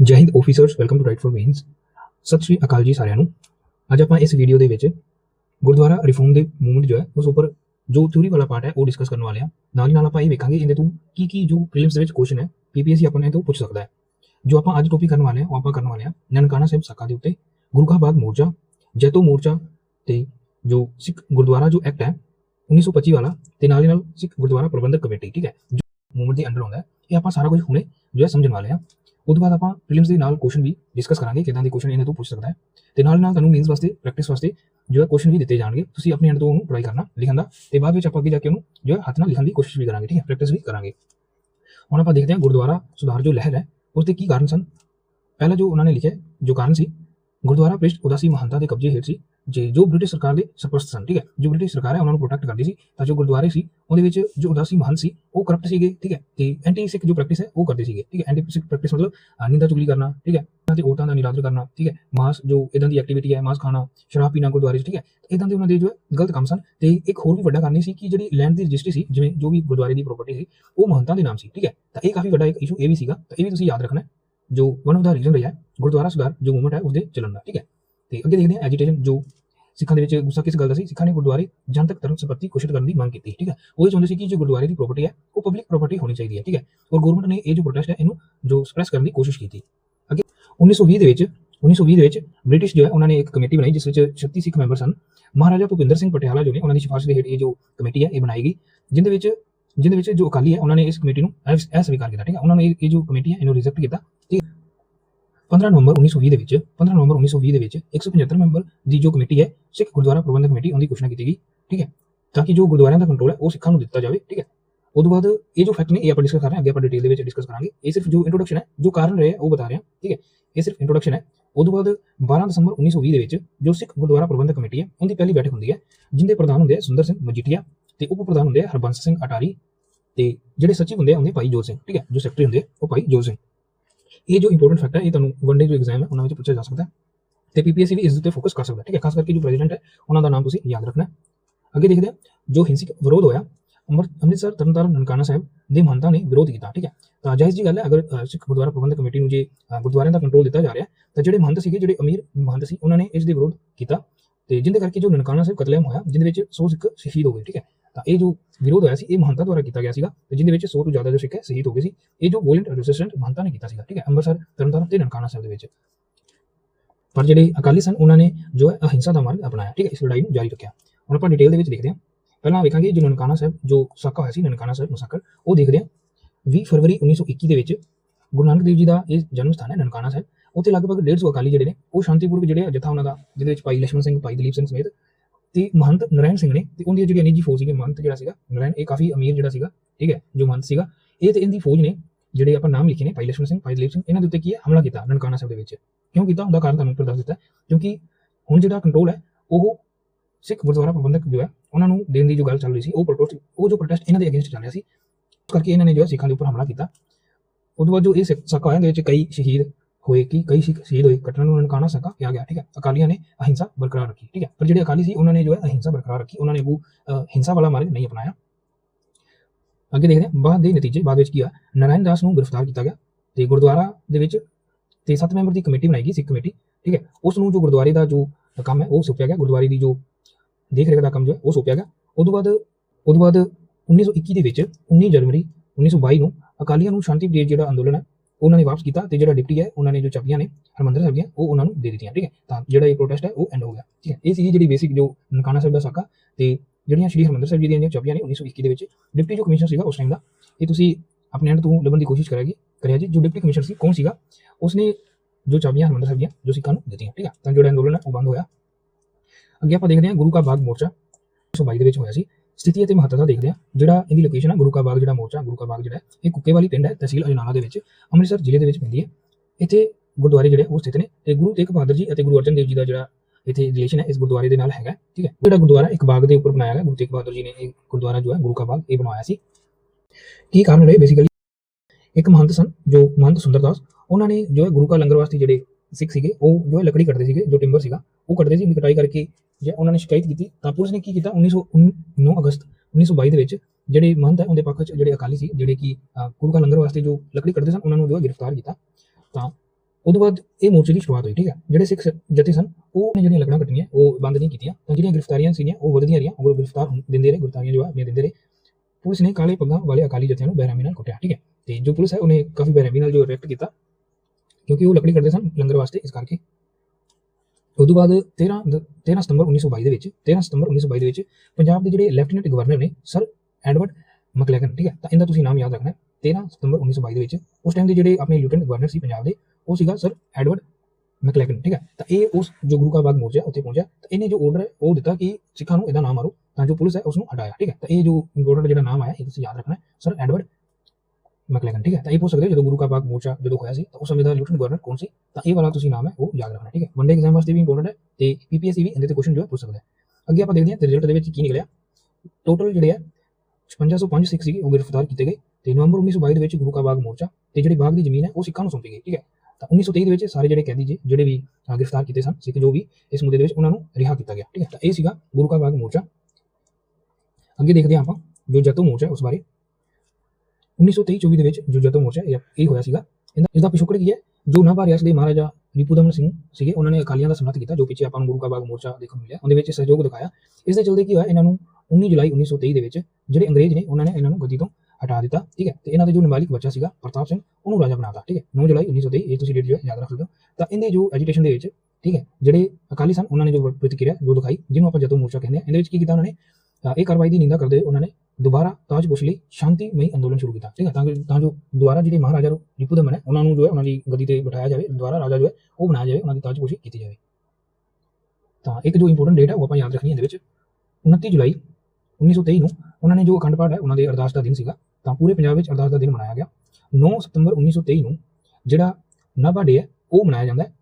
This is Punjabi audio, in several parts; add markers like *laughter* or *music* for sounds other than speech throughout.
Jai Hind officers welcome to write for mains Sat Sri Akal ਜੀ ਸਾਰਿਆਂ ਨੂੰ। ਅੱਜ ਆਪਾਂ ਇਸ ਵੀਡੀਓ ਦੇ ਵਿੱਚ ਗੁਰਦੁਆਰਾ ਰਿਫਾਰਮ ਦੇ ਮੂਵਮੈਂਟ ਜੋ ਹੈ, ਉਸ ਉੱਪਰ ਜੋ ਥਿਊਰੀ ਵਾਲਾ ਪਾਰਟ ਹੈ, ਉਹ ਡਿਸਕਸ ਕਰਨ ਵਾਲੇ ਆ ਨਾਲ ਹੀ ਨਾਲ ਆਪਾਂ ਇਹ ਵੇਖਾਂਗੇ ਇਹਦੇ ਤੋਂ ਕੀ ਕੀ ਜੋ ਪ੍ਰੀਲਿਮਸ ਦੇ ਵਿੱਚ ਕੁਐਸਚਨ ਹੈ ਪੀਪੀਐਸਸੀ ਆਪਾਂ ਨੇ ਤੋਂ ਪੁੱਛ ਸਕਦਾ ਹੈ। ਜੋ ਆਪਾਂ ਅੱਜ ਟੌਪਿਕ ਕਰਨ ਵਾਲੇ ਆ ਉਹ ਆਪਾਂ ਕਰਨ ਵਾਲੇ ਆ ਨਨਕਾਣਾ ਸਾਹਿਬ ਸਾਕਾ ਦੇ ਉੱਤੇ, ਗੁਰੂ ਬਾਗ ਮੋਰਚਾ, ਜੈਤੋ ਮੋਰਚਾ ਤੇ ਜੋ ਸਿੱਖ ਗੁਰਦੁਆਰਾ ਜੋ ਐਕਟ ਹੈ 1925 ਵਾਲਾ ਤੇ ਨਾਲ ਹੀ ਨਾਲ ਸਿੱਖ ਗੁਰਦੁਆਰਾ ਪ੍ਰਬੰਧਕ ਕਮੇਟੀ, ਠੀਕ ਹੈ, ਜੋ ਮੂਵਮੈਂਟ ਦੇ ਅੰਡਰ ਆਉਂਦਾ ਹੈ, ਇਹ ਆਪਾਂ ਸਾਰਾ ਕੁਝ ਹੁਣੇ ਜੋ ਹੈ ਸਮਝਣ ਵਾਲੇ ਆ ਉਸ ਤੋਂ ਬਾਅਦ ਆਪਾਂ ਪ੍ਰੀਲਿਮਸ ਦੇ ਨਾਲ ਕੁਐਸਚਨ ਵੀ ਡਿਸਕਸ ਕਰਾਂਗੇ, ਕਿਦਾਂ ਦੇ ਕੁਐਸਚਨ ਇਹਨਾਂ ਤੋਂ ਪੁੱਛ ਸਕਦਾ ਹੈ। ਤੇ ਨਾਲ ਨਾਲ ਤੁਹਾਨੂੰ ਮੀਨਸ ਵਾਸਤੇ ਪ੍ਰੈਕਟਿਸ ਵਾਸਤੇ ਜੋ ਹੈ ਕੁਐਸਚਨ ਵੀ ਦਿੱਤੇ ਜਾਣਗੇ। ਤੁਸੀਂ ਆਪਣੇ ਐਂਡ ਤੋਂ ਉਹਨੂੰ ਟਰਾਈ ਕਰਨਾ, ਲਿਖਣ ਦਾ। ਤੇ ਬਾਅਦ ਵਿੱਚ ਆਪਾਂ ਅੱਗੇ ਜਾ ਕੇ ਉਹਨੂੰ ਜੋ ਹੈ ਹੱਥ ਨਾਲ ਲਿਖਣ ਦੀ ਕੋਸ਼ਿਸ਼ ਵੀ ਕਰਾਂਗੇ, ਠੀਕ ਹੈ? ਪ੍ਰੈਕਟਿਸ ਵੀ ਕਰਾਂਗੇ। ਹੁਣ ਆਪਾਂ ਦੇਖਦੇ ਹਾਂ ਗੁਰਦੁਆਰਾ ਸੁਧਾਰ ਜੋ ਲਹਿਰ ਹੈ, ਉਸ ਦੇ ਕੀ ਕਾਰਨ ਸਨ? ਪਹਿਲਾ ਜੋ ਉਹਨਾਂ ਨੇ ਲਿਖਿਆ ਜੋ ਕਾਰਨ ਸੀ ਗੁਰਦੁਆਰਾ ਪ੍ਰਿਸ਼ਟ ਉਦਾਸੀ ਮਹੰਤਾ ਦੇ ਕਬਜ਼ੇ ਹੇਠ ਸੀ। ਜੇ ਜੋ ਬ੍ਰਿਟਿਸ਼ ਸਰਕਾਰ ਦੇ ਸਰਪ੍ਰਸਤ ਸਨ, ਠੀਕ ਹੈ? ਜੋ ਬ੍ਰਿਟਿਸ਼ ਸਰਕਾਰ ਹੈ, ਉਹਨਾਂ ਨੂੰ ਪ੍ਰੋਟੈਕਟ ਕਰਦੀ ਸੀ, ਤਾਂ ਜੋ ਗੁਰਦੁਆਰੇ ਸੀ, ਉਹਦੇ ਵਿੱਚ ਜੋ ਉਦਾਸੀ ਮਹੰਤ ਸੀ, ਉਹ ਕਰਪਟ ਸੀਗੇ, ਠੀਕ ਹੈ? ਤੇ ਐਂਟੀ ਸਿੱਖ ਜੋ ਪ੍ਰੈਕਟਿਸ ਹੈ, ਉਹ ਕਰਦੇ ਸੀਗੇ, ਠੀਕ ਹੈ? ਐਂਟੀ ਸਿੱਖ ਪ੍ਰੈਕਟਿਸ ਮਤਲਬ ਨਿੰਦਾ ਚੁਗਲੀ ਕਰਨਾ, ਠੀਕ ਹੈ? ਉਹਨਾਂ ਦੇ ਔਰਤਾਂ ਦਾ ਨਿਰਾਦਰ ਕਰਨਾ, ਠੀਕ ਹੈ? ਮਾਸ ਜੋ ਇਦਾਂ ਦੀ ਐਕਟੀਵਿਟੀ ਹੈ, ਮਾਸ ਖਾਣਾ, ਸ਼ਰਾਬ ਪੀਣਾ ਗੁਰਦੁਆਰੇ 'ਚ, ਠੀਕ ਹੈ? ਇਦਾਂ ਦੇ ਉਹਨਾਂ ਦੇ ਜੋ ਗਲਤ ਕੰਮ ਸਨ। ਤੇ ਇੱਕ ਹੋਰ ਵੀ ਵੱਡਾ ਕਾਰਨ ਇਹ ਸੀ ਕਿ ਜਿਹੜੀ ਲੈਂਡ ਦੀ ਰਜਿਸਟਰੀ ਸੀ, ਜਿਵੇਂ ਜੋ ਵੀ ਗੁਰਦੁਆਰੇ ਦੀ ਪ੍ਰਾਪਰਟੀ ਸੀ, ਉਹ ਮਹੰਤਾਂ ਦੇ ਨਾਮ ਸੀ, ਠੀਕ ਹੈ? ਤਾਂ ਇਹ ਕਾਫੀ ਵੱਡਾ ਇੱਕ ਇਸ਼ੂ ਇਹ ਵੀ ਸੀਗਾ, ਤਾਂ ਇਹ ਵੀ ਤੁਸੀਂ ਯਾਦ ਰੱਖਣਾ ਜੋ ਵਨ ਆਫ ਦਾ ਰੀਜ਼ਨ ਰਿਹਾ ਗੁਰਦੁਆਰਾ ਸੁਧਾਰ ਜੋ ਮੂਵਮੈਂਟ ਹੈ, ਉਸਦੇ ਚੱਲਣ ਦਾ, ਠੀਕ ਹੈ? ਤੇ ਅੱਗੇ ਦੇਖਦੇ ਹਾਂ ਐਜੀਟੇਸ਼ਨ ਜੋ ਸਿੱਖਾਂ ਦੇ ਵਿੱਚ ਗੁੱਸਾ ਕਿਸ ਗੱਲ ਦਾ ਸੀ? ਸਿੱਖਾਂ ਨੇ ਗੁਰਦੁਆਰੇ ਜਨਤਕ ਧਰਮ ਸੰਪਤੀ ਘੋਸ਼ਿਤ ਕਰਨ ਦੀ ਮੰਗ ਕੀਤੀ, ਠੀਕ ਹੈ? ਉਹ ਇਹ ਚਾਹੁੰਦੇ ਸੀ ਕਿ ਜੋ ਗੁਰਦੁਆਰੇ ਦੀ ਪ੍ਰਾਪਰਟੀ ਹੈ, ਉਹ ਪਬਲਿਕ ਪ੍ਰਾਪਰਟੀ ਹੋਣੀ ਚਾਹੀਦੀ ਹੈ, ਠੀਕ ਹੈ? ਔਰ ਗਵਰਨਮੈਂਟ ਨੇ ਇਹ ਜੋ ਪ੍ਰੋਟੈਸਟ ਹੈ, ਇਹਨੂੰ ਜੋ ਸਪਰੈਸ ਕਰਨ ਦੀ ਕੋਸ਼ਿਸ਼ ਕੀਤੀ। ਅੱਗੇ 1920 ਦੇ ਵਿੱਚ 1920 ਦੇ ਵਿੱਚ ਬ੍ਰਿਟਿਸ਼ ਜੋ ਹੈ, ਉਹਨਾਂ ਨੇ ਇੱਕ ਕਮੇਟੀ ਬਣਾਈ, ਜਿਸ ਵਿੱਚ 36 ਸਿੱਖ ਮੈਂਬਰ ਸਨ। ਮਹਾਰਾਜਾ ਭੁਪਿੰਦਰ ਸਿੰਘ ਪਟਿਆਲਾ ਜੋ ਨੇ, ਉਹਨਾਂ ਦੀ ਸਿਫਾਰਿਸ਼ ਦੇ ਹੇਠ ਇਹ ਜੋ ਕਮੇਟੀ ਹੈ, ਇਹ ਬਣਾਈ ਗਈ, ਜਿੰਦੇ ਵਿੱਚ ਜਿਹਦੇ ਵਿੱਚ ਜੋ ਅਕਾਲੀ ਹੈ, ਉਹਨਾਂ ਨੇ ਇਸ ਕਮੇਟੀ ਨੂੰ ਇਹ ਸਵੀਕਾਰ ਕੀਤਾ, ਠੀਕ ਹੈ? ਉਹਨਾਂ ਨੇ ਇਹ ਜੋ ਕਮੇਟੀ ਹੈ, ਇਹਨੂੰ ਰਿਜੈਕਟ ਕੀਤਾ। ਠੀਕ ਹੈ? 15 ਨਵੰਬਰ 1920 ਦੇ ਵਿੱਚ 15 ਨਵੰਬਰ 1920 ਦੇ ਵਿੱਚ 175 ਮੈਂਬਰ ਦੀ ਜੋ ਕਮੇਟੀ ਹੈ, ਸਿੱਖ ਗੁਰਦੁਆਰਾ ਪ੍ਰਬੰਧਕ ਕਮੇਟੀ, ਉਹਦੀ ਘੋਸ਼ਣਾ ਕੀਤੀ ਗਈ, ਠੀਕ ਹੈ? ਤਾਂ ਕਿ ਜੋ ਗੁਰਦੁਆਰਿਆਂ ਦਾ ਕੰਟਰੋਲ ਹੈ, ਉਹ ਸਿੱਖਾਂ ਨੂੰ ਦਿੱਤਾ ਜਾਵੇ, ਠੀਕ ਹੈ? ਉਸ ਤੋਂ ਬਾਅਦ ਇਹ ਜੋ ਫੈਕਟ ਨੇ, ਇਹ ਆਪਾਂ ਡਿਸਕਸ ਕਰ ਰਹੇ ਹਾਂ, ਅੱਗੇ ਆਪਾਂ ਡਿਟੇਲ ਦੇ ਵਿੱਚ ਡਿਸਕਸ ਕਰਾਂਗੇ। ਇਹ ਸਿਰਫ ਜੋ ਇੰਟਰੋਡਕਸ਼ਨ ਹੈ, ਜੋ ਕਾਰਨ ਰਹੇ, ਉਹ ਬਤਾ ਰਹੇ ਹਾਂ, ਠੀਕ ਹੈ? ਇਹ ਸਿਰਫ ਇੰਟਰੋਡਕਸ਼ਨ ਹੈ। ਉਸ ਤੋਂ ਬਾਅਦ 12 ਦਸੰਬਰ 1920 ਦੇ ਵਿੱਚ ਜੋ ਸਿੱਖ ਗੁਰਦੁਆਰਾ ਪ੍ਰਬੰਧਕ ਕਮੇਟੀ ਹੈ, ਉਹਦੀ ਪਹਿਲੀ ਬੈਠਕ ਹੁੰਦੀ ਹੈ, ਜਿੰਦੇ ਪ੍ਰਧਾਨ ਹੁੰਦੇ ਆ ਸੁੰਦਰ ਸਿੰਘ ਮਜੀਠੀਆ ਤੇ ਉਪ ਪ੍ਰਧਾਨ ਹੁੰਦੇ ਆ ਹਰਬੰਸ ਸਿੰਘ ਅਟਾਰੀ ਤੇ ਜਿਹੜੇ ਸਚਿਵ ਹੁੰਦੇ ਆ, ਹੁੰਦੇ ਭਾਈ ਜੋਤ ਸਿੰਘ, ਠੀਕ ਹੈ? ਜੋ ਸੈਕਟਰੀ ਹੁੰਦੇ ਉਹ ਭਾਈ ਜੋਤ ਸਿੰਘ। ਇਹ ਜੋ ਇੰਪੋਰਟੈਂਟ ਫੈਕਟ ਹੈ, ਇਹ ਤੁਹਾਨੂੰ ਵਨ ਡੇ ਜੋ ਐਗਜ਼ਾਮ ਹੈ, ਉਹਨਾਂ ਵਿੱਚ ਪੁੱਛਿਆ ਜਾ ਸਕਦਾ ਹੈ। ਤੇ ਪੀਪੀਐਸਸੀ ਵੀ ਇਸ ਉੱਤੇ ਫੋਕਸ ਕਰ ਸਕਦਾ ਠੀਕ ਹੈ? ਖਾਸ ਕਰਕੇ ਜੋ ਪ੍ਰੈਜ਼ੀਡੈਂਟ ਹੈ, ਉਹਨਾਂ ਦਾ ਨਾਮ ਤੁਸੀਂ ਯਾਦ ਰੱਖਣਾ ਅੱਗੇ ਦੇਖਦੇ ਹਾਂ, ਜੋ ਹਿੰਸਕ ਵਿਰੋਧ ਹੋਇਆ, ਅੰਮ੍ਰਿ- ਅੰਮ੍ਰਿਤਸਰ ਤਰਨਤਾਰਨ ਨਨਕਾਣਾ ਸਾਹਿਬ ਦੇ ਮਹੰਤਾਂ ਨੇ ਵਿਰੋਧ ਕੀਤਾ, ਠੀਕ ਹੈ? ਤਾਂ ਜਾਇਜ਼ ਜੀ ਗੱਲ ਹੈ, ਅਗਰ ਸਿੱਖ ਗੁਰਦੁਆਰਾ ਪ੍ਰਬੰਧਕ ਕਮੇਟੀ ਨੂੰ ਜੇ ਗੁਰਦੁਆਰਿਆਂ ਦਾ ਕੰਟਰੋਲ ਦਿੱਤਾ ਜਾ ਰਿਹਾ ਤਾਂ ਜਿਹੜੇ ਮਹੰਤ ਸੀਗੇ, ਜਿਹੜੇ ਅਮੀਰ ਮਹੰਤ ਸੀ, ਉਹਨਾਂ ਨੇ ਇਸ ਦੇ ਵਿਰੋਧ ਕੀਤਾ। ਤੇ ਜਿੰਦੇ ਕਰਕੇ ਜੋ ਨਨਕਾਣਾ ਸਾਹਿਬ ਕਤਲੇਆਮ ਹੋਇਆ, ਜਿੰਦੇ ਵਿੱਚ 100 ਸਿੱਖ ਸ਼ਹੀਦ ਹੋ ਗਏ, ਠੀਕ ਹੈ? ਤਾਂ ਇਹ ਜੋ ਵਿਰੋਧ ਹੋਇਆ ਸੀ, ਇਹ ਮਹੰਤਾ ਦੁਆਰਾ ਕੀਤਾ ਗਿਆ ਸੀਗਾ ਤੇ ਜਿਹਦੇ ਵਿੱਚ 100 ਤੋਂ ਜ਼ਿਆਦਾ ਜੋ ਸਿੱਖ ਹੈ, ਸ਼ਹੀਦ ਹੋ ਗਏ ਸੀ। ਇਹ ਜੋ ਵੋਲੈਂਟ ਰੈਸਿਸਟੈਂਟ ਮਹੰਤਾ ਨੇ ਕੀਤਾ ਸੀ ਠੀਕ ਹੈ, ਅੰਮ੍ਰਿਤਸਰ, ਤਰਨਤਾਰਨ ਤੇ ਨਨਕਾਣਾ ਸਾਹਿਬ ਦੇ ਵਿੱਚ। ਪਰ ਜਿਹੜੇ ਅਕਾਲੀ ਸਨ, ਉਹਨਾਂ ਨੇ ਜੋ ਹੈ ਅਹਿੰਸਾ ਦਾ ਮਾਰਗ ਅਪਣਾਇਆ, ਠੀਕ ਹੈ, ਇਸ ਲੜਾਈ ਨੂੰ ਜਾਰੀ ਰੱਖਿਆ। ਹੁਣ ਆਪਾਂ ਡਿਟੇਲ ਦੇ ਵਿੱਚ ਦੇਖਦੇ ਹਾਂ। ਪਹਿਲਾਂ ਵੇਖਾਂਗੇ ਜੋ ਨਨਕਾਣਾ ਸਾਹਿਬ, ਜੋ ਸਾਕਾ ਹੋਇਆ ਸੀ, ਨਨਕਾਣਾ ਸਾਹਿਬ ਮਸਾਕਰ ਉਹ ਦੇਖਦੇ ਹਾਂ। 20 ਫਰਵਰੀ 1921 ਦੇ ਵਿੱਚ ਗੁਰੂ ਨਾਨਕ ਦੇਵ ਜੀ ਦਾ ਇਹ ਜਨਮ ਸਥਾਨ ਹੈ ਨਨਕਾਣਾ ਸਾਹਿਬ। ਉੱਥੇ ਲਗਭਗ 150 ਅਕਾਲੀ ਜਿਹੜੇ ਨੇ, ਉਹ ਸ਼ਾਂਤੀਪੂਰਵਕ ਜਿਹੜੇ ਜਥਾ ਉਹਨਾਂ ਦਾ, ਜਿਹਦੇ ਵਿੱਚ ਭਾਈ ਲక్ష్మణ ਸਿੰਘ, ਭਾਈ ਦਲੀਪ ਸਿੰਘ ਸਮੇਤ ਤੇ ਮਹੰਤ ਨਰੈਣ ਸਿੰਘ ਨੇ ਤੇ ਉਹਦੀ ਜਿਹੜੀ ਨਿੱਜੀ ਫੌਜ ਸੀਗੇ, ਮਹੰਤ ਜਿਹੜਾ ਸੀਗਾ, ਨਰੈਣ, ਇਹ ਕਾਫੀ ਅਮੀਰ ਜਿਹੜਾ ਸੀਗਾ, ਠੀਕ ਹੈ, ਜੋ ਮਹੰਤ ਸੀਗਾ, ਇਹ ਤੇ ਇਹਦੀ ਫੌਜ ਨੇ ਜਿਹੜੇ ਆਪਾਂ ਨਾਮ ਲਿਖੇ ਨੇ, ਭਾਈ ਲక్ష్ਮਣ ਸਿੰਘ, ਭਾਈ ਦਲੀਪ ਸਿੰਘ, ਇਹਨਾਂ ਦੇ ਉੱਤੇ ਕੀ ਹੈ, ਹਮਲਾ ਕੀਤਾ ਨਨਕਾਣਾ ਸਾਹਿਬ ਦੇ ਵਿੱਚ। ਕਿਉਂ ਕੀਤਾ? ਹੁੰਦਾ ਕਾਰਨ ਤੁਹਾਨੂੰ ਦੱਸ ਦਿੱਤਾ ਕਿਉਂਕਿ ਹੁਣ ਜਿਹੜਾ ਕੰਟਰੋਲ ਹੈ, ਉਹ ਸਿੱਖ ਗੁਰਦੁਆਰਾ ਪ੍ਰਬੰਧਕ ਜੋ ਹੈ, ਉਹਨਾਂ ਨੂੰ ਦੇਣ ਦੀ ਜੋ ਗੱਲ ਚੱਲ ਰਹੀ ਸੀ, ਉਹ ਪ੍ਰੋਟੈਸਟ ਉਹ ਜੋ ਪ੍ਰੋਟੈਸਟ ਇਹਨਾਂ ਦੇ ਅਗੇਂਸਟ ਚੱਲ ਰਿਹਾ ਸੀ ਕਰਕੇ ਇਹਨਾਂ ਨੇ ਜੋ ਹੈ ਸਿੱਖਾਂ ਦੇ ਉੱਪਰ ਹਮਲਾ ਕੀਤਾ। ਉਦੋਂ ਬਾਅਦ ਜੋ ਇਹ ਸਿੱਖ ਸਾਕਾਂ ਦੇ ਵਿੱਚ ਕਈ ਸ਼ਹੀਦ ਹੋਏ ਕਿ ਕਈ ਸਿੱਖ ਸ਼ਹੀਦ ਹੋਏ। ਘਟਨਾ ਨੂੰ ਨਨਕਾਣਾ ਸਾਕਾ ਕਿਹਾ ਗਿਆ, ਠੀਕ ਹੈ। ਅਕਾਲੀਆਂ ਨੇ ਅਹਿੰਸਾ ਬਰਕਰਾਰ ਰੱਖੀ, ਠੀਕ ਹੈ। ਪਰ ਜਿਹੜੇ ਅਕਾਲੀ ਸੀ, ਉਹਨਾਂ ਨੇ ਜੋ ਹੈ ਅਹਿੰਸਾ ਬਰਕਰਾਰ ਰੱਖੀ। ਉਹਨਾਂ ਨੇ ਉਹ ਹਿੰਸਾ ਵਾਲਾ ਮਾਰਗ ਨਹੀਂ ਅਪਣਾਇਆ। ਅੱਗੇ ਦੇਖਦੇ ਹਾਂ, ਬਾਅਦ ਦੇ ਨਤੀਜੇ, ਬਾਅਦ ਵਿੱਚ ਕੀ ਆ ਨਾਰਾਇਣ ਦਾਸ ਨੂੰ ਗ੍ਰਿਫਤਾਰ ਕੀਤਾ ਗਿਆ ਤੇ ਗੁਰਦੁਆਰਾ ਦੇ ਵਿੱਚ ਤੇ ਸੱਤ ਮੈਂਬਰ ਦੀ ਕਮੇਟੀ ਬਣਾਈ ਗਈ, ਸਿੱਖ ਕਮੇਟੀ, ਠੀਕ ਹੈ। ਉਸ ਨੂੰ ਜੋ ਗੁਰਦੁਆਰੇ ਦਾ ਜੋ ਕੰਮ ਹੈ, ਉਹ ਸੌਂਪਿਆ ਗਿਆ। ਗੁਰਦੁਆਰੇ ਦੀ ਜੋ ਦੇਖ ਰੇਖ ਦਾ ਕੰਮ ਜੋ ਹੈ, ਉਹ ਸੌਂਪਿਆ ਗਿਆ। ਉਦੋਂ ਬਾਅਦ ਉਦੋਂ ਬਾਅਦ 1921 ਦੇ ਵਿੱਚ 19 ਜਨਵਰੀ 1922 ਨੂੰ ਅਕਾਲੀਆਂ ਨੂੰ ਸ਼ਾਂਤੀ ਪ੍ਰੇਰ ਜਿਹੜਾ ਅੰਦੋਲਨ ਹੈ ਉਹਨਾਂ ਨੇ ਵਾਪਸ ਕੀਤਾ ਤੇ ਜਿਹੜਾ ਡਿਪਟੀ ਹੈ, ਉਹਨਾਂ ਨੇ ਜੋ ਚਾਬੀਆਂ ਨੇ, ਹਰਮੰਦਰ ਸਾਹਿਬ ਦੀਆਂ, ਉਹ ਉਹਨਾਂ ਨੂੰ ਦੇ ਦਿੱਤੀਆਂ, ਠੀਕ ਹੈ? ਤਾਂ ਜਿਹੜਾ ਇਹ ਪ੍ਰੋਟੈਸਟ ਹੈ, ਉਹ ਐਂਡ ਹੋ ਗਿਆ, ਠੀਕ ਹੈ? ਇਹ ਸੀ ਜਿਹੜੀ ਬੇਸਿਕ ਜੋ ਨਨਕਾਣਾ ਸਾਹਿਬ ਦਾ ਸਾਕਾ ਤੇ ਜਿਹੜੀਆਂ ਸ਼੍ਰੀ ਹਰਮੰਦਰ ਸਾਹਿਬ ਜੀ ਦੀਆਂ ਜਿਹੜੀਆਂ ਚਾਬੀਆਂ ਨੇ 1921 ਦੇ ਵਿੱਚ, ਡਿਪਟੀ ਜੋ ਕਮਿਸ਼ਨਰ ਸੀਗਾ ਉਸ ਟਾਈਮ ਦਾ, ਇਹ ਤੁਸੀਂ ਆਪਣੇ ਐਂਡ ਤੋਂ ਲੱਭਣ ਦੀ ਕੋਸ਼ਿਸ਼ ਕਰਾਂਗੇ, ਕਰਿਆ ਜੀ, ਜੋ ਡਿਪਟੀ ਕਮਿਸ਼ਨਰ ਸੀ, ਕੌਣ ਸੀਗਾ? ਉਸਨੇ ਜੋ ਚਾਬੀਆਂ ਹਰਮੰਦਰ ਸਾਹਿਬ ਦੀਆਂ, ਜੋ ਸਿੱਖਾਂ ਨੂੰ ਦਿੱਤੀਆਂ, ਠੀਕ ਹੈ? ਤਾਂ ਜਿਹੜਾ ਅੰਦੋਲਨ ਹੈ, ਉਹ ਬੰਦ ਹੋਇਆ। ਅੱਗੇ ਆਪਾਂ ਦੇਖਦੇ ਹਾਂ ਗੁਰੂ ਕਾ ਬਾਗ ਮੋਰਚਾ 1922 ਦੇ ਵਿੱਚ ਹੋਇਆ ਸੀ। ਸਥਿਤੀ ਅਤੇ ਮਹੱਤਤਾ ਦੇਖਦੇ ਹਾਂ। ਜਿਹੜਾ ਇਹਦੀ ਲੋਕੇਸ਼ਨ ਹੈ ਗੁਰੂ ਕਾ ਬਾਗ ਜਿਹੜਾ ਮੋਰਚਾ, ਗੁਰੂ ਕਾ ਬਾਗ ਜਿਹੜਾ ਇਹ ਕੁੱਕੇ ਵਾਲੀ ਪਿੰਡ ਹੈ, ਤਹਿਸੀਲ ਅਜਨਾਲਾ ਦੇ ਵਿੱਚ। ਅੰਮ੍ਰਿਤਸਰ ਜ਼ਿਲ੍ਹੇ ਦੇ ਵਿੱਚ ਪੈਂਦੀ ਹੈ। ਇੱਥੇ ਗੁਰਦੁਆਰੇ ਜਿਹੜੇ ਉਹ ਸਥਿਤ ਨੇ ਤੇ ਗੁਰੂ ਤੇਗ ਬਹਾਦਰ ਜੀ ਅਤੇ ਗੁਰੂ ਅਰਜਨ ਦੇਵ ਜੀ ਦਾ ਜਿਹੜਾ ਇੱਥੇ ਰਿਲੇਸ਼ਨ ਹੈ, ਇਸ ਗੁਰਦੁਆਰੇ ਦੇ ਨਾਲ ਹੈਗਾ ਠੀਕ ਹੈ। ਜਿਹੜਾ ਗੁਰਦੁਆਰਾ ਇੱਕ ਬਾਗ ਦੇ ਉੱਪਰ ਬਣਾਇਆ ਗਿਆ, ਗੁਰੂ ਤੇਗ ਬਹਾਦਰ ਜੀ ਨੇ ਇਹ ਗੁਰਦੁਆਰਾ ਜੋ ਹੈ, ਗੁਰੂ ਕਾ ਬਾਗ, ਇਹ ਬਣਾਇਆ ਸੀ। ਕੀ ਕਾਰਨ ਰਹੇ? ਬੇਸਿਕਲੀ ਇੱਕ ਮਹੰਤ ਸਨ, ਜੋ ਮਹੰਤ ਸੁੰਦਰਦਾਸ ਉਹਨਾਂ ਨੇ ਜੋ ਹੈ ਗੁਰੂ ਕਾ ਲੰਗਰ ਵਾਸਤੇ ਜਿਹੜੇ ਸਿੱਖ ਸੀਗੇ, ਉਹ ਜੋ ਹੈ ਲੱਕੜੀ ਕੱਟਦੇ ਸੀਗੇ, ਜੋ ਟਿੰਬਰ ਸੀਗਾ, ਉਹ ਕੱਟਦੇ ਸੀ, ਉਹਦੀ ਕਟਾਈ ਕਰਕੇ ਜੇ ਉਹਨਾਂ ਨੇ ਸ਼ਿਕਾਇਤ ਕੀਤੀ ਤਾਂ ਪੁਲਿਸ ਨੇ ਕੀ ਕੀਤਾ? 1909 ਅਗਸਤ 1922 ਦੇ ਵਿੱਚ ਜਿਹੜੇ ਮਹੰਤ ਹੈ ਉਹਦੇ ਪੱਖ 'ਚ ਜਿਹੜੇ ਅਕਾਲੀ ਸੀ ਜਿਹੜੇ ਕਿ ਅ, ਗੁਰੂ ਕਾ ਲੰਗਰ ਵਾਸਤੇ ਜੋ ਲੱਕੜੀ ਕੱਢਦੇ ਸਨ ਉਹਨਾਂ ਨੂੰ ਜੋ ਗ੍ਰਿਫਤਾਰ ਕੀਤਾ। ਤਾਂ ਉਦੋਂ ਬਾਅਦ ਇਹ ਮੋਰਚੇ ਦੀ ਸ਼ੁਰੂਆਤ ਹੋਈ ਠੀਕ ਹੈ? ਜਿਹੜੇ ਸਿੱਖ ਜਥੇ ਸਨ ਉਹ ਨੇ ਜਿਹੜੀਆਂ ਲੱਕੜਾਂ ਕੱਟੀਆਂ ਉਹ ਬੰਦ ਨਹੀਂ ਕੀਤੀਆਂ। ਤਾਂ ਜਿਹੜੀਆਂ ਗ੍ਰਿਫਤਾਰੀਆਂ ਸੀਗੀਆਂ ਉਹ ਵਧਦੀਆਂ ਰਹੀਆਂ ਉਹ ਗ੍ਰਿਫਤਾਰ ਦਿੰਦੇ ਰਹੇ ਗ੍ਰਿਫਤਾਰੀਆਂ ਜੋ ਆ ਆਪਣੀਆਂ ਦਿੰਦੇ ਰਹੇ। ਪੁਲਿਸ ਨੇ ਕਾਲੇ ਪੱਗਾਂ ਵਾਲੇ ਅਕਾਲੀ ਜਥਿਆਂ ਨੂੰ ਬੈਰਾਮੀ ਨਾਲ ਕੁੱਟਿਆ ਠੀਕ ਹੈ? ਤੇ ਜੋ ਪੁਲਿਸ ਹੈ ਉਹਨੇ ਕਾਫੀ ਬੈਰਾਮੀ ਨਾਲ ਜੋ ਰਿਐਕਟ ਕੀਤਾ ਕਿਉਂਕਿ ਉਹ ਲੱਕੜੀ ਕੱਢਦੇ ਸਨ ਲੰਗਰ ਵਾਸਤੇ ਇਸ ਕਰਕੇ ਉਦੋਂ ਬਾਅਦ 13 ਦ- 13 ਸਤੰਬਰ 1922 ਦੇ ਵਿੱਚ 13 ਸਤੰਬਰ 1922 ਦੇ ਵਿੱਚ ਪੰਜਾਬ ਦੇ ਜਿਹੜੇ ਲੈਫਟੀਨੈਂਟ ਗਵਰਨਰ ਨੇ ਸਰ ਐਡਵਰਡ ਮਕਲੈਗਨ, ਠੀਕ ਹੈ? ਤਾਂ ਇਹਦਾ ਤੁਸੀਂ ਨਾਮ ਯਾਦ ਰੱਖਣਾ ਹੈ। 13 ਸਤੰਬਰ 1922 ਦੇ ਵਿੱਚ ਉਸ ਟਾਈਮ ਦੇ ਜਿਹੜੇ ਆਪਣੇ ਲੈਫਟੀਨੈਂਟ ਗਵਰਨਰ ਸੀ ਪੰਜਾਬ ਦੇ, ਉਹ ਸੀਗਾ ਸਰ ਐਡਵਰਡ ਮੈਕਲੈਗਨ, ਠੀਕ ਹੈ? ਤਾਂ ਇਹ ਉਸ ਜੋ ਗੁਰੂ ਕਾ ਬਾਗ ਮੋਰਚਾ ਉੱਥੇ ਪਹੁੰਚਿਆ, ਤਾਂ ਇਹਨੇ ਜੋ ਆਰਡਰ ਹੈ, ਉਹ ਦਿੱਤਾ ਕਿ ਸਿੱਖਾਂ ਨੂੰ ਇਹਦਾ ਨਾਮ ਮਾਰੋ ਤਾਂ ਜੋ ਪੁਲਿਸ ਹੈ ਉਸ ਨੂੰ ਹਟਾਇਆ, ਠੀਕ ਹੈ? ਤਾਂ ਇਹ ਜੋ ਇੰਪੋਰਟੈਂਟ ਜਿਹੜਾ ਨਾਮ ਆਇਆ, ਇਹ ਤੁਸੀਂ ਯਾਦ ਰੱਖਣਾ ਸਰ ਐਡਵਰਡ ਮੈਕਲੈਗਨ ਠੀਕ ਹੈ, ਤਾਂ ਇਹ ਪੁੱਛ ਸਕਦੇ ਹੋ ਜਦੋਂ ਗੁਰੂ ਕਾ ਬਾਗ ਮੋਰਚਾ ਜਦੋਂ ਹੋਇਆ ਸੀ, ਤਾਂ ਉਸ ਸਮੇਂ ਦਾ ਲੈਫਟੀਨੈਂਟ ਗਵਰਨਰ ਕੌਣ ਸੀ? ਤਾਂ ਇਹ ਵਾਲਾ ਤੁਸੀਂ ਨਾਮ ਹੈ, ਉਹ ਯਾਦ ਰੱਖਣਾ, ਠੀਕ ਹੈ? ਵਨ ਐਗਜ਼ਾਮ ਵਾਸਤੇ ਵੀ ਇੰਪੋਰਟੈਂਟ ਹੈ ਤੇ ਪੀਪੀਐਸਸੀ ਵੀ ਇਹਦੇ ਤੇ ਕੁਐਸਚਨ ਜੋ ਪੁੱਛ ਸਕਦਾ ਹੈ। ਅੱਗੇ ਆਪਾਂ ਦੇਖਦੇ ਹਾਂ ਰਿਜ਼ਲਟ ਦੇ ਵਿੱਚ ਕੀ ਨਿਕਲਿਆ। ਟੋਟਲ ਜਿਹੜੇ ਹੈ 5505 ਸਿੱਖ ਸੀਗੇ, ਉਹ ਗ੍ਰਿਫਤਾਰ ਕੀਤੇ ਗਏ ਤੇ ਨਵੰਬਰ 1922 ਦੇ ਵਿੱਚ ਗੁਰੂ ਕਾ ਬਾਗ ਮੋਰਚਾ ਤੇ ਜਿਹੜੀ ਬਾਗ ਦੀ ਜ਼ਮੀਨ ਹੈ, ਉਹ ਸਿੱਖਾਂ ਨੂੰ ਸੌਂਪੀ ਗਈ, ਠੀਕ ਹੈ? ਤਾਂ 1923 ਦੇ ਵਿੱਚ ਸਾਰੇ ਜਿਹੜੇ ਕੈਦੀ ਜੀ, ਜਿਹੜੇ ਵੀ ਗ੍ਰਿਫਤਾਰ ਕੀਤੇ ਸਨ, ਸਿੱਖ ਜੋ ਵੀ, ਇਸ ਮੁੱਦੇ ਦੇ ਵਿੱਚ ਉਹਨਾਂ ਨੂੰ ਰਿਹਾ ਕੀਤਾ ਗਿਆ, ਠੀਕ ਹੈ? ਤਾਂ ਇਹ ਸੀਗਾ ਗੁਰੂ ਕਾ ਬਾਗ ਮੋਰਚਾ। ਅੱਗੇ ਦੇਖਦੇ ਹਾਂ ਆਪਾਂ ਜੋ ਜੱਤੋ ਮੋਰਚਾ ਉਸ ਬਾਰੇ। 1923 24 ਦੇ ਵਿੱਚ ਜੋ ਜੱਤੋ ਮੋਰਚਾ ਇਹ ਹੋਇਆ ਸੀਗਾ, ਇਹਦਾ ਇਸ ਦਾ ਪਿਛੋਕੜ ਕੀ ਹੈ ਜੋ ਨਾਭਾ ਰਿਆਸਤ ਦੇ ਮਹਾਰਾਜਾ ਰਿਪੂਦਮਨ ਸਿੰਘ ਸੀਗੇ, ਉਹਨਾਂ ਨੇ ਅਕਾਲੀਆਂ ਦਾ ਸਮਰਥਨ ਕੀਤਾ ਜੋ ਪਿੱਛੇ ਆਪਾਂ ਨੂੰ ਗੁਰੂ ਕਾ ਬਾਗ ਮੋਰਚਾ ਦੇਖਣ ਨੂੰ ਮਿਲਿਆ, ਉਹਦੇ ਵਿੱਚ ਸਹਿਯੋਗ ਦਿਖਾਇਆ। ਇਸ ਦੇ ਚਲਦੇ ਕੀ ਹੋਇਆ, ਇਹਨਾਂ ਨੂੰ 19 ਜੁਲਾਈ 1923 ਦੇ ਵਿੱਚ ਜਿਹੜੇ ਅੰਗਰੇਜ਼ ਨੇ, ਉਹਨਾਂ ਨੇ ਇਹਨਾਂ ਨੂੰ ਗੱਦੀ ਤੋਂ ਹਟਾ ਦਿੱਤਾ, ਠੀਕ ਹੈ, ਤੇ ਇਹਨਾਂ ਦੇ ਜੋ ਨਾਬਾਲਿਗ ਬੱਚਾ ਸੀਗਾ ਪ੍ਰਤਾਪ ਸਿੰਘ, ਉਹਨੂੰ ਰਾਜਾ ਬਣਾਤਾ ਠੀਕ ਹੈ 9 ਜੁਲਾਈ 1923 ਇਹ ਤੁਸੀਂ ਡੇਟ ਜੋ ਯਾਦ ਰੱਖ ਸਕਦੇ ਹੋ ਤਾਂ ਇਹਦੇ ਜੋ ਐਜੀਟੇਸ਼ਨ ਦੇ ਵਿੱਚ, ਠੀਕ ਹੈ, ਜਿਹੜੇ ਅਕਾਲੀ ਸਨ, ਉਹਨਾਂ ਨੇ ਜੋ ਪ੍ਰਤੀਕਿਰਿਆ, ਜੋ ਦਿਖਾਈ, ਜਿਹਨੂੰ ਆਪਾਂ ਜੱਤੋ ਮੋਰਚਾ ਕਹਿੰਦੇ ਆ ਇਹਦੇ ਵਿੱਚ ਕੀ ਕੀਤਾ ਉਹਨਾਂ ਨੇ? ਇਹ ਕਾਰਵਾਈ ਦੀ ਨਿੰਦਾ ਕਰਦੇ ਉਹਨਾਂ ਨੇ ਦੁਬਾਰਾ ਤਾਜਪੋਸ਼ ਲਈ ਸ਼ਾਂਤੀਮਈ ਅੰਦੋਲਨ ਸ਼ੁਰੂ ਕੀਤਾ। ਠੀਕ ਹੈ ਤਾਂ ਕਿ ਤਾਂ ਜੋ ਦੁਬਾਰਾ ਜਿਹੜੇ ਮਹਾਰਾਜਾ ਰਿਪੂਦਮਨ ਹੈ, ਉਹਨਾਂ ਨੂੰ ਜੋ ਹੈ, ਉਹਨਾਂ ਦੀ ਗੱਦੀ ਤੇ ਬਿਠਾਇਆ ਜਾਵੇ ਦੁਬਾਰਾ ਰਾਜਾ ਜੋ ਹੈ, ਉਹ ਬਣਾਇਆ ਜਾਵੇ, ਉਹਨਾਂ ਦੀ ਤਾਜਪੋਸ਼ੀ ਕੀਤੀ ਜਾਵੇ। ਤਾਂ ਇੱਕ ਜੋ ਇੰਪੋਰਟੈਂਟ ਡੇਟ ਹੈ ਉਹ ਆਪਾਂ ਯਾਦ ਰੱਖਣੀ ਹੈ ਇਹਦੇ ਵਿੱਚ। 29 ਜੁਲਾਈ 1923 ਨੂੰ ਉਹਨਾਂ ਨੇ ਜੋ ਅਖੰਡ ਪਾਠ ਹੈ, ਉਹਨਾਂ ਦੇ ਅਰਦਾਸ ਦਾ ਦਿਨ ਸੀਗਾ। ਤਾਂ ਪੂਰੇ ਪੰਜਾਬ ਵਿੱਚ ਅਰਦਾਸ ਦਾ ਦਿਨ ਮਨਾਇਆ ਗਿਆ। 9 ਸਤੰਬਰ 1923 ਨੂੰ ਜਿਹੜਾ ਨਾਭਾ ਡੇ ਹੈ, ਉਹ ਮਨਾਇਆ ਜਾਂਦਾ ਹੈ।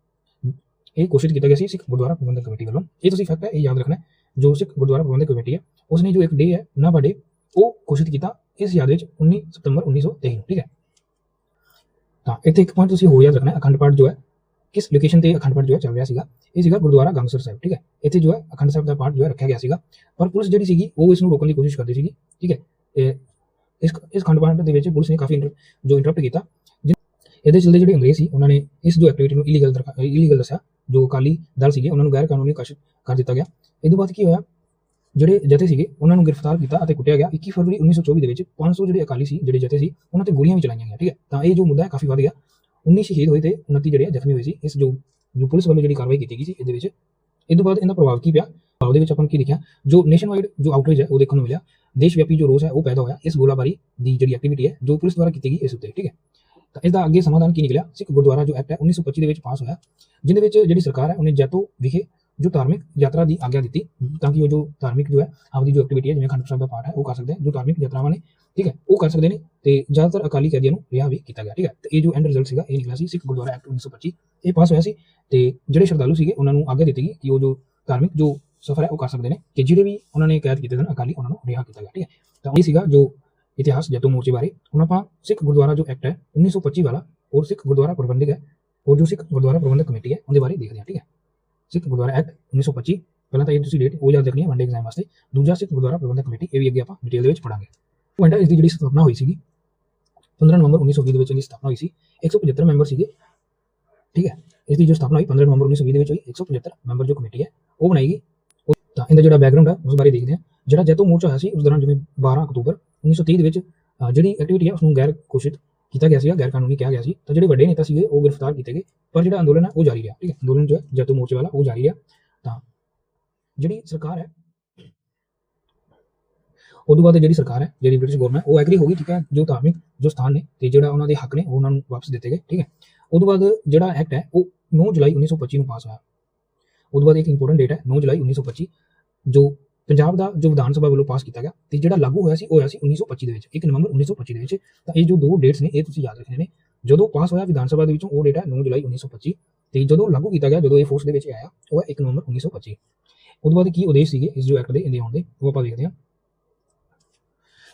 ਇਹ ਕੋਸ਼ਿਸ਼ ਕੀਤਾ ਗਿਆ ਸੀ ਸਿੱਖ ਗੁਰਦੁਆਰਾ ਪ੍ਰਬੰਧਕ ਕਮੇਟੀ ਵੱਲੋਂ। ਇਹ ਤੁਸੀਂ ਫੈਕਟ ਹੈ, ਇਹ ਯਾਦ ਰੱਖਣਾ ਜੋ ਸਿੱਖ ਗੁਰਦੁਆਰਾ ਪ੍ਰਬੰਧਕ ਕਮੇਟੀ ਹੈ, ਉਸਨੇ ਜੋ ਇੱਕ ਡੇ ਹੈ, ਨਾਭਾ ਡੇ ਉਹ ਘੋਸ਼ਿਤ ਕੀਤਾ ਇਸ ਯਾਦ ਵਿੱਚ 19 ਸਤੰਬਰ 1923 ਨੂੰ, ਠੀਕ ਹੈ? ਤਾਂ ਇੱਥੇ ਇੱਕ ਪੁਆਇੰਟ ਤੁਸੀਂ ਹੋਰ ਯਾਦ ਰੱਖਣਾ ਅਖੰਡ ਪਾਠ ਜੋ ਹੈ, ਕਿਸ ਲੋਕੇਸ਼ਨ ਤੇ ਅਖੰਡ ਪਾਠ ਜੋ ਹੈ ਚੱਲ ਰਿਹਾ ਸੀਗਾ? ਇਹ ਸੀਗਾ ਗੁਰਦੁਆਰਾ ਗੰਗਸਰ ਸਾਹਿਬ, ਠੀਕ ਹੈ? ਇੱਥੇ ਜੋ ਹੈ ਅਖੰਡ ਸਾਹਿਬ ਦਾ ਪਾਠ ਜੋ ਹੈ ਰੱਖਿਆ ਗਿਆ ਸੀਗਾ। ਪਰ ਪੁਲਿਸ ਜਿਹੜੀ ਸੀਗੀ, ਉਹ ਇਸ ਨੂੰ ਰੋਕਣ ਦੀ ਕੋਸ਼ਿਸ਼ ਕਰਦੀ ਸੀਗੀ, ਠੀਕ ਹੈ? ਇਹ ਇਸ ਇਸ ਅਖੰਡ ਪਾਠ ਦੇ ਵਿੱਚ ਪੁਲਿਸ ਨੇ ਕਾਫੀ ਇੰਟਰ- ਜੋ ਇੰਟਰਪਟ ਕੀਤਾ, ਜਿ- ਇਹਦੇ ਚਲਦੇ ਜਿਹੜੇ ਅੰਗਰੇਜ਼ ਸੀ, ਉਹਨਾਂ ਨੇ ਇਸ ਜੋ ਐਕਟੀਵਿਟੀ ਨੂੰ ਇਲੀਗਲ ਇਲੀਗਲ ਦੱਸਿਆ, ਜੋ ਅਕਾਲੀ ਦਲ ਸੀਗੇ, ਉਹਨਾਂ ਨੂੰ ਗੈਰ ਕਾਨੂੰਨੀ ਘੋਸ਼ਿਤ ਕਰ ਦਿੱਤਾ ਗਿਆ। ਇਹ ਤੋਂ ਬਾਅਦ ਕੀ ਹੋਇਆ? ਜਿਹੜੇ ਜਥੇ ਸੀਗੇ, ਉਹਨਾਂ ਨੂੰ ਗ੍ਰਿਫਤਾਰ ਕੀਤਾ ਅਤੇ ਕੁੱਟਿਆ ਗਿਆ। 21 ਫਰਵਰੀ 1924 ਦੇ ਵਿੱਚ 500 ਜਿਹੜੇ ਅਕਾਲੀ ਸੀ, ਜਿਹੜੇ ਜਥੇ ਸੀ, ਉਹਨਾਂ ਤੇ ਗੋਲੀਆਂ ਵੀ ਚਲਾਈਆਂ ਗਈਆਂ, ਠੀਕ ਹੈ? ਤਾਂ ਇਹ ਜੋ ਮੁੱਦਾ ਹੈ, ਕਾਫੀ ਵੱਧ ਗਿਆ। 19 ਸ਼ਹੀਦ ਹੋਏ ਤੇ 29 ਜਿਹੜੇ ਜ਼ਖਮੀ ਹੋਏ ਸੀ। ਇਸ ਜੋ ਜੋ ਪੁਲਿਸ ਵੱਲੋਂ ਜਿਹੜੀ ਕਾਰਵਾਈ ਕੀਤੀ ਗਈ ਸੀ, ਇਹਦੇ ਵਿੱਚ ਇਹ ਤੋਂ ਬਾਅਦ ਇਹਦਾ ਪ੍ਰਭਾਵ ਕੀ ਪਿਆ? ਪ੍ਰਭਾਵ ਦੇ ਵਿੱਚ ਆਪਾਂ ਕੀ ਦੇਖਿਆ ਜੋ ਨੇਸ਼ਨ ਵਾਈਡ ਜੋ ਆਊਟਰੀਚ ਹੈ, ਉਹ ਦੇਖਣ ਨੂੰ ਮਿਲਿਆ। ਦੇਸ਼ ਵਿਆਪੀ ਜੋ ਰੋਸ ਹੈ, ਉਹ ਪੈਦਾ ਹੋਇਆ ਇਸ ਗੋਲਾਬਾਰੀ ਦੀ ਜਿਹੜੀ ਐਕਟੀਵਿਟੀ ਹੈ, ਜੋ ਪੁਲਿਸ ਦੁਆਰਾ ਕੀਤੀ ਗਈ ਇਸ ਉੱਤੇ, ਠੀਕ ਹੈ? ਤਾਂ ਇਸ ਦਾ ਅੱਗੇ ਸਮਾਧਾਨ ਕੀ ਨਿਕਲਿਆ? ਸਿੱਖ ਗੁਰਦੁਆਰਾ ਜੋ ਐਕਟ ਹੈ 1925 ਦੇ ਵਿੱਚ ਪਾਸ ਹੋਇਆ। ਜਿਹਦੇ ਵਿੱਚ ਜਿਹੜੀ ਸਰਕਾਰ ਹੈ, ਉਹਨੇ ਜੈਤੋ ਵਿਖੇ ਜੋ ਧਾਰਮਿਕ ਯਾਤਰਾ ਦੀ ਆਗਿਆ ਦਿੱਤੀ ਤਾਂ ਕਿ ਉਹ ਜੋ ਧਾਰਮਿਕ ਜੋ ਹੈ ਆਪਦੀ ਜੋ ਐਕਟੀਵਿਟੀ ਹੈ ਜਿਵੇਂ ਖੰਡ ਸਾਹਿਬ ਦਾ ਪਾਠ ਹੈ ਉਹ ਕਰ ਸਕਦੇ ਹਨ ਜੋ ਧਾਰਮਿਕ ਯਾਤਰਾਵਾਂ ਨੇ ਠੀਕ ਹੈ ਉਹ ਕਰ ਸਕਦੇ ਨੇ ਤੇ ਜ਼ਿਆਦਾਤਰ ਅਕਾਲੀ ਕੈਦੀਆਂ ਨੂੰ ਰਿਹਾ ਵੀ ਕੀਤਾ ਗਿਆ ਠੀਕ ਹੈ ਤੇ ਇਹ ਜੋ ਐਂਡ ਰਿਜ਼ਲਟ ਸੀਗਾ ਇਹ ਨਿਕਲਿਆ ਸੀ ਸਿੱਖ ਗੁਰਦੁਆਰਾ ਐਕਟ 1925 ਇਹ ਪਾਸ ਹੋਇਆ ਸੀ ਤੇ ਜਿਹੜੇ ਸ਼ਰਧਾਲੂ ਸੀਗੇ ਉਹਨਾਂ ਨੂੰ ਆਗਿਆ ਦਿੱਤੀ ਗਈ ਕਿ ਉਹ ਜੋ ਧਾਰਮਿਕ ਜੋ ਸਫ਼ਰ ਹੈ ਉਹ ਕਰ ਸਕਦੇ ਨੇ ਤੇ ਜਿਹੜੇ ਵੀ ਉਹਨਾਂ ਨੇ ਕੈਦ ਕੀਤੇ ਸਨ ਅਕਾਲੀ ਉਹਨਾਂ ਨੂੰ ਰਿਹਾ ਕੀਤਾ ਗਿਆ ਠੀਕ ਹੈ ਤਾਂ ਇਹ ਸੀਗਾ ਜੋ ਇਤਿਹਾਸ ਜੱਤੋ ਮੋਰਚੇ ਬਾਰੇ ਹੁਣ ਆਪਾਂ ਸਿੱਖ ਗੁਰਦੁਆਰਾ ਜੋ ਐਕਟ ਹੈ 1925 ਵਾਲਾ ਔਰ ਸਿੱਖ ਗੁਰਦੁਆਰਾ ਪ੍ਰਬੰਧਕ ਹੈ ਔਰ ਜੋ ਸਿੱਖ ਗੁਰਦੁਆਰਾ ਪ੍ਰਬੰਧਕ ਕਮੇਟੀ ਹੈ ਉਹਦੇ ਬਾਰੇ ਦੇਖਦੇ ਹਾਂ ਠੀਕ ਹੈ। ਸਿੱਖ ਗੁਰਦੁਆਰਾ ਐਕਟ 1925 ਪਹਿਲਾਂ ਤਾਂ ਇਹ ਤੁਸੀਂ ਡੇਟ ਉਹ ਯਾਦ ਰੱਖਣੀ ਹੈ ਵਨ ਐਗਜ਼ਾਮ ਵਾਸਤੇ ਦੂਜਾ ਸਿੱਖ ਗੁਰਦੁਆਰਾ ਪ੍ਰਬੰਧਕ ਕਮੇਟੀ ਇਹ ਵੀ ਅੱਗੇ ਆਪਾਂ ਡਿਟੇਲ ਦੇ ਵਿੱਚ ਪੜਾਂਗੇ ਪੁਆਇੰਟ ਇਸ ਦੀ ਜਿਹੜੀ ਸਥਾਪਨਾ ਹੋਈ ਸੀਗੀ 15 ਨਵੰਬਰ 1920 ਦੇ ਵਿੱਚ ਇਹਦੀ ਸਥਾਪਨਾ ਹੋਈ ਸੀ 175 ਮੈਂਬਰ ਸੀਗੇ ਠੀਕ ਹੈ ਇਸ ਦੀ ਜੋ ਸਥਾਪਨਾ ਹੋਈ 15 ਨਵੰਬਰ 1920 ਦੇ ਵਿੱਚ ਹੋਈ 175 ਮੈਂਬਰ ਜੋ ਕਮੇਟੀ ਹੈ ਉਹ ਬਣਾਈ ਗਈ ਉਹ- ਤਾਂ ਇਹਦਾ ਜਿਹੜਾ ਬੈਕਗ੍ਰਾਉਂਡ ਹੈ ਉਸ ਬਾਰੇ ਦੇਖਦੇ ਹਾਂ ਜਿਹੜਾ ਜੈਤੋ ਮੋਰਚਾ ਹੋਇਆ ਸੀ ਉਸ ਦੌਰਾਨ ਜਿਵੇਂ 12 ਅਕਤੂਬਰ 1930 ਦੇ ਵਿੱਚ ਜਿਹੜੀ ਐਕਟੀਵਿਟੀ ਹੈ ਉਸ ਨੂੰ ਗੈਰ ਘੋਸ਼ਿਤ ਕੀਤਾ ਗਿਆ ਸੀਗਾ ਗੈਰ ਕਾਨੂੰਨੀ ਕਿਹਾ ਗਿਆ ਸੀ। ਤਾਂ ਜਿਹੜੇ ਵੱਡੇ ਨੇਤਾ ਸੀਗੇ, ਉਹ ਗ੍ਰਿਫਤਾਰ ਕੀਤੇ ਗਏ। ਪਰ ਜਿਹੜਾ ਅੰਦੋਲਨ ਹੈ ਉਹ ਜਾਰੀ ਰਿਹਾ, ਠੀਕ ਹੈ? ਅੰਦੋਲਨ ਜੋ ਹੈ, ਜੈਤੋ ਮੋਰਚੇ ਵਾਲਾ, ਉਹ ਜਾਰੀ ਰਿਹਾ। ਤਾਂ ਜਿਹੜੀ ਸਰਕਾਰ ਹੈ ਉਦੋਂ ਬਾਅਦ ਜਿਹੜੀ ਸਰਕਾਰ ਹੈ, ਜਿਹੜੀ ਬ੍ਰਿਟਿਸ਼ ਗਵਰਨਮੈਂਟ ਉਹ ਐਗਰੀ ਹੋ ਗਈ, ਠੀਕ ਹੈ? ਜੋ ਧਾਰਮਿਕ ਜੋ ਸਥਾਨ ਨੇ ਤੇ ਜਿਹੜਾ ਉਹਨਾਂ ਦੇ ਹੱਕ ਨੇ, ਉਹ ਉਹਨਾਂ ਨੂੰ ਵਾਪਸ ਦਿੱਤੇ ਗਏ, ਠੀਕ ਹੈ? ਉਦੋਂ ਬਾਅਦ ਜਿਹੜਾ ਐਕਟ ਹੈ, ਉਹ 9 ਜੁਲਾਈ 1925 ਨੂੰ ਪਾਸ ਹੋਇਆ। ਉਦੋਂ ਬਾਅਦ ਇੱਕ ਇੰਪੋਰਟੈਂਟ ਡੇਟ ਹੈ 9 ਜੁਲਾਈ 1925 ਜੋ ਪੰਜਾਬ ਦਾ ਜੋ ਵਿਧਾਨ ਸਭਾ ਵੱਲੋਂ ਪਾਸ ਕੀਤਾ ਗਿਆ ਤੇ ਜਿਹੜਾ ਲਾਗੂ ਹੋਇਆ ਸੀ, ਉਹ ਹੋਇਆ ਸੀ 1925 ਦੇ ਵਿੱਚ 1 ਨਵੰਬਰ 1925 ਦੇ ਵਿੱਚ। ਤਾਂ ਇਹ ਜੋ ਦੋ ਡੇਟਸ ਨੇ, ਇਹ ਤੁਸੀਂ ਯਾਦ ਰੱਖਣੇ ਨੇ। ਜਦੋਂ ਪਾਸ ਹੋਇਆ ਵਿਧਾਨ ਸਭਾ ਦੇ ਵਿੱਚੋਂ, ਉਹ ਡੇਟ ਹੈ 9 ਜੁਲਾਈ 1925 ਤੇ ਜਦੋਂ ਲਾਗੂ ਕੀਤਾ ਗਿਆ, ਜਦੋਂ ਇਹ ਫੋਰਸ ਦੇ ਵਿੱਚ ਆਇਆ, ਉਹ ਹੈ 1 ਨਵੰਬਰ 1925 ਉਦੋਂ ਬਾਅਦ ਕੀ ਉਦੇਸ਼ ਸੀਗੇ ਇਸ ਜੋ ਐਕਟ ਦੇ, ਇਹਦੇ ਆਉਣ ਦੇ, ਉਹ ਆਪਾਂ ਦੇਖਦੇ ਹਾਂ।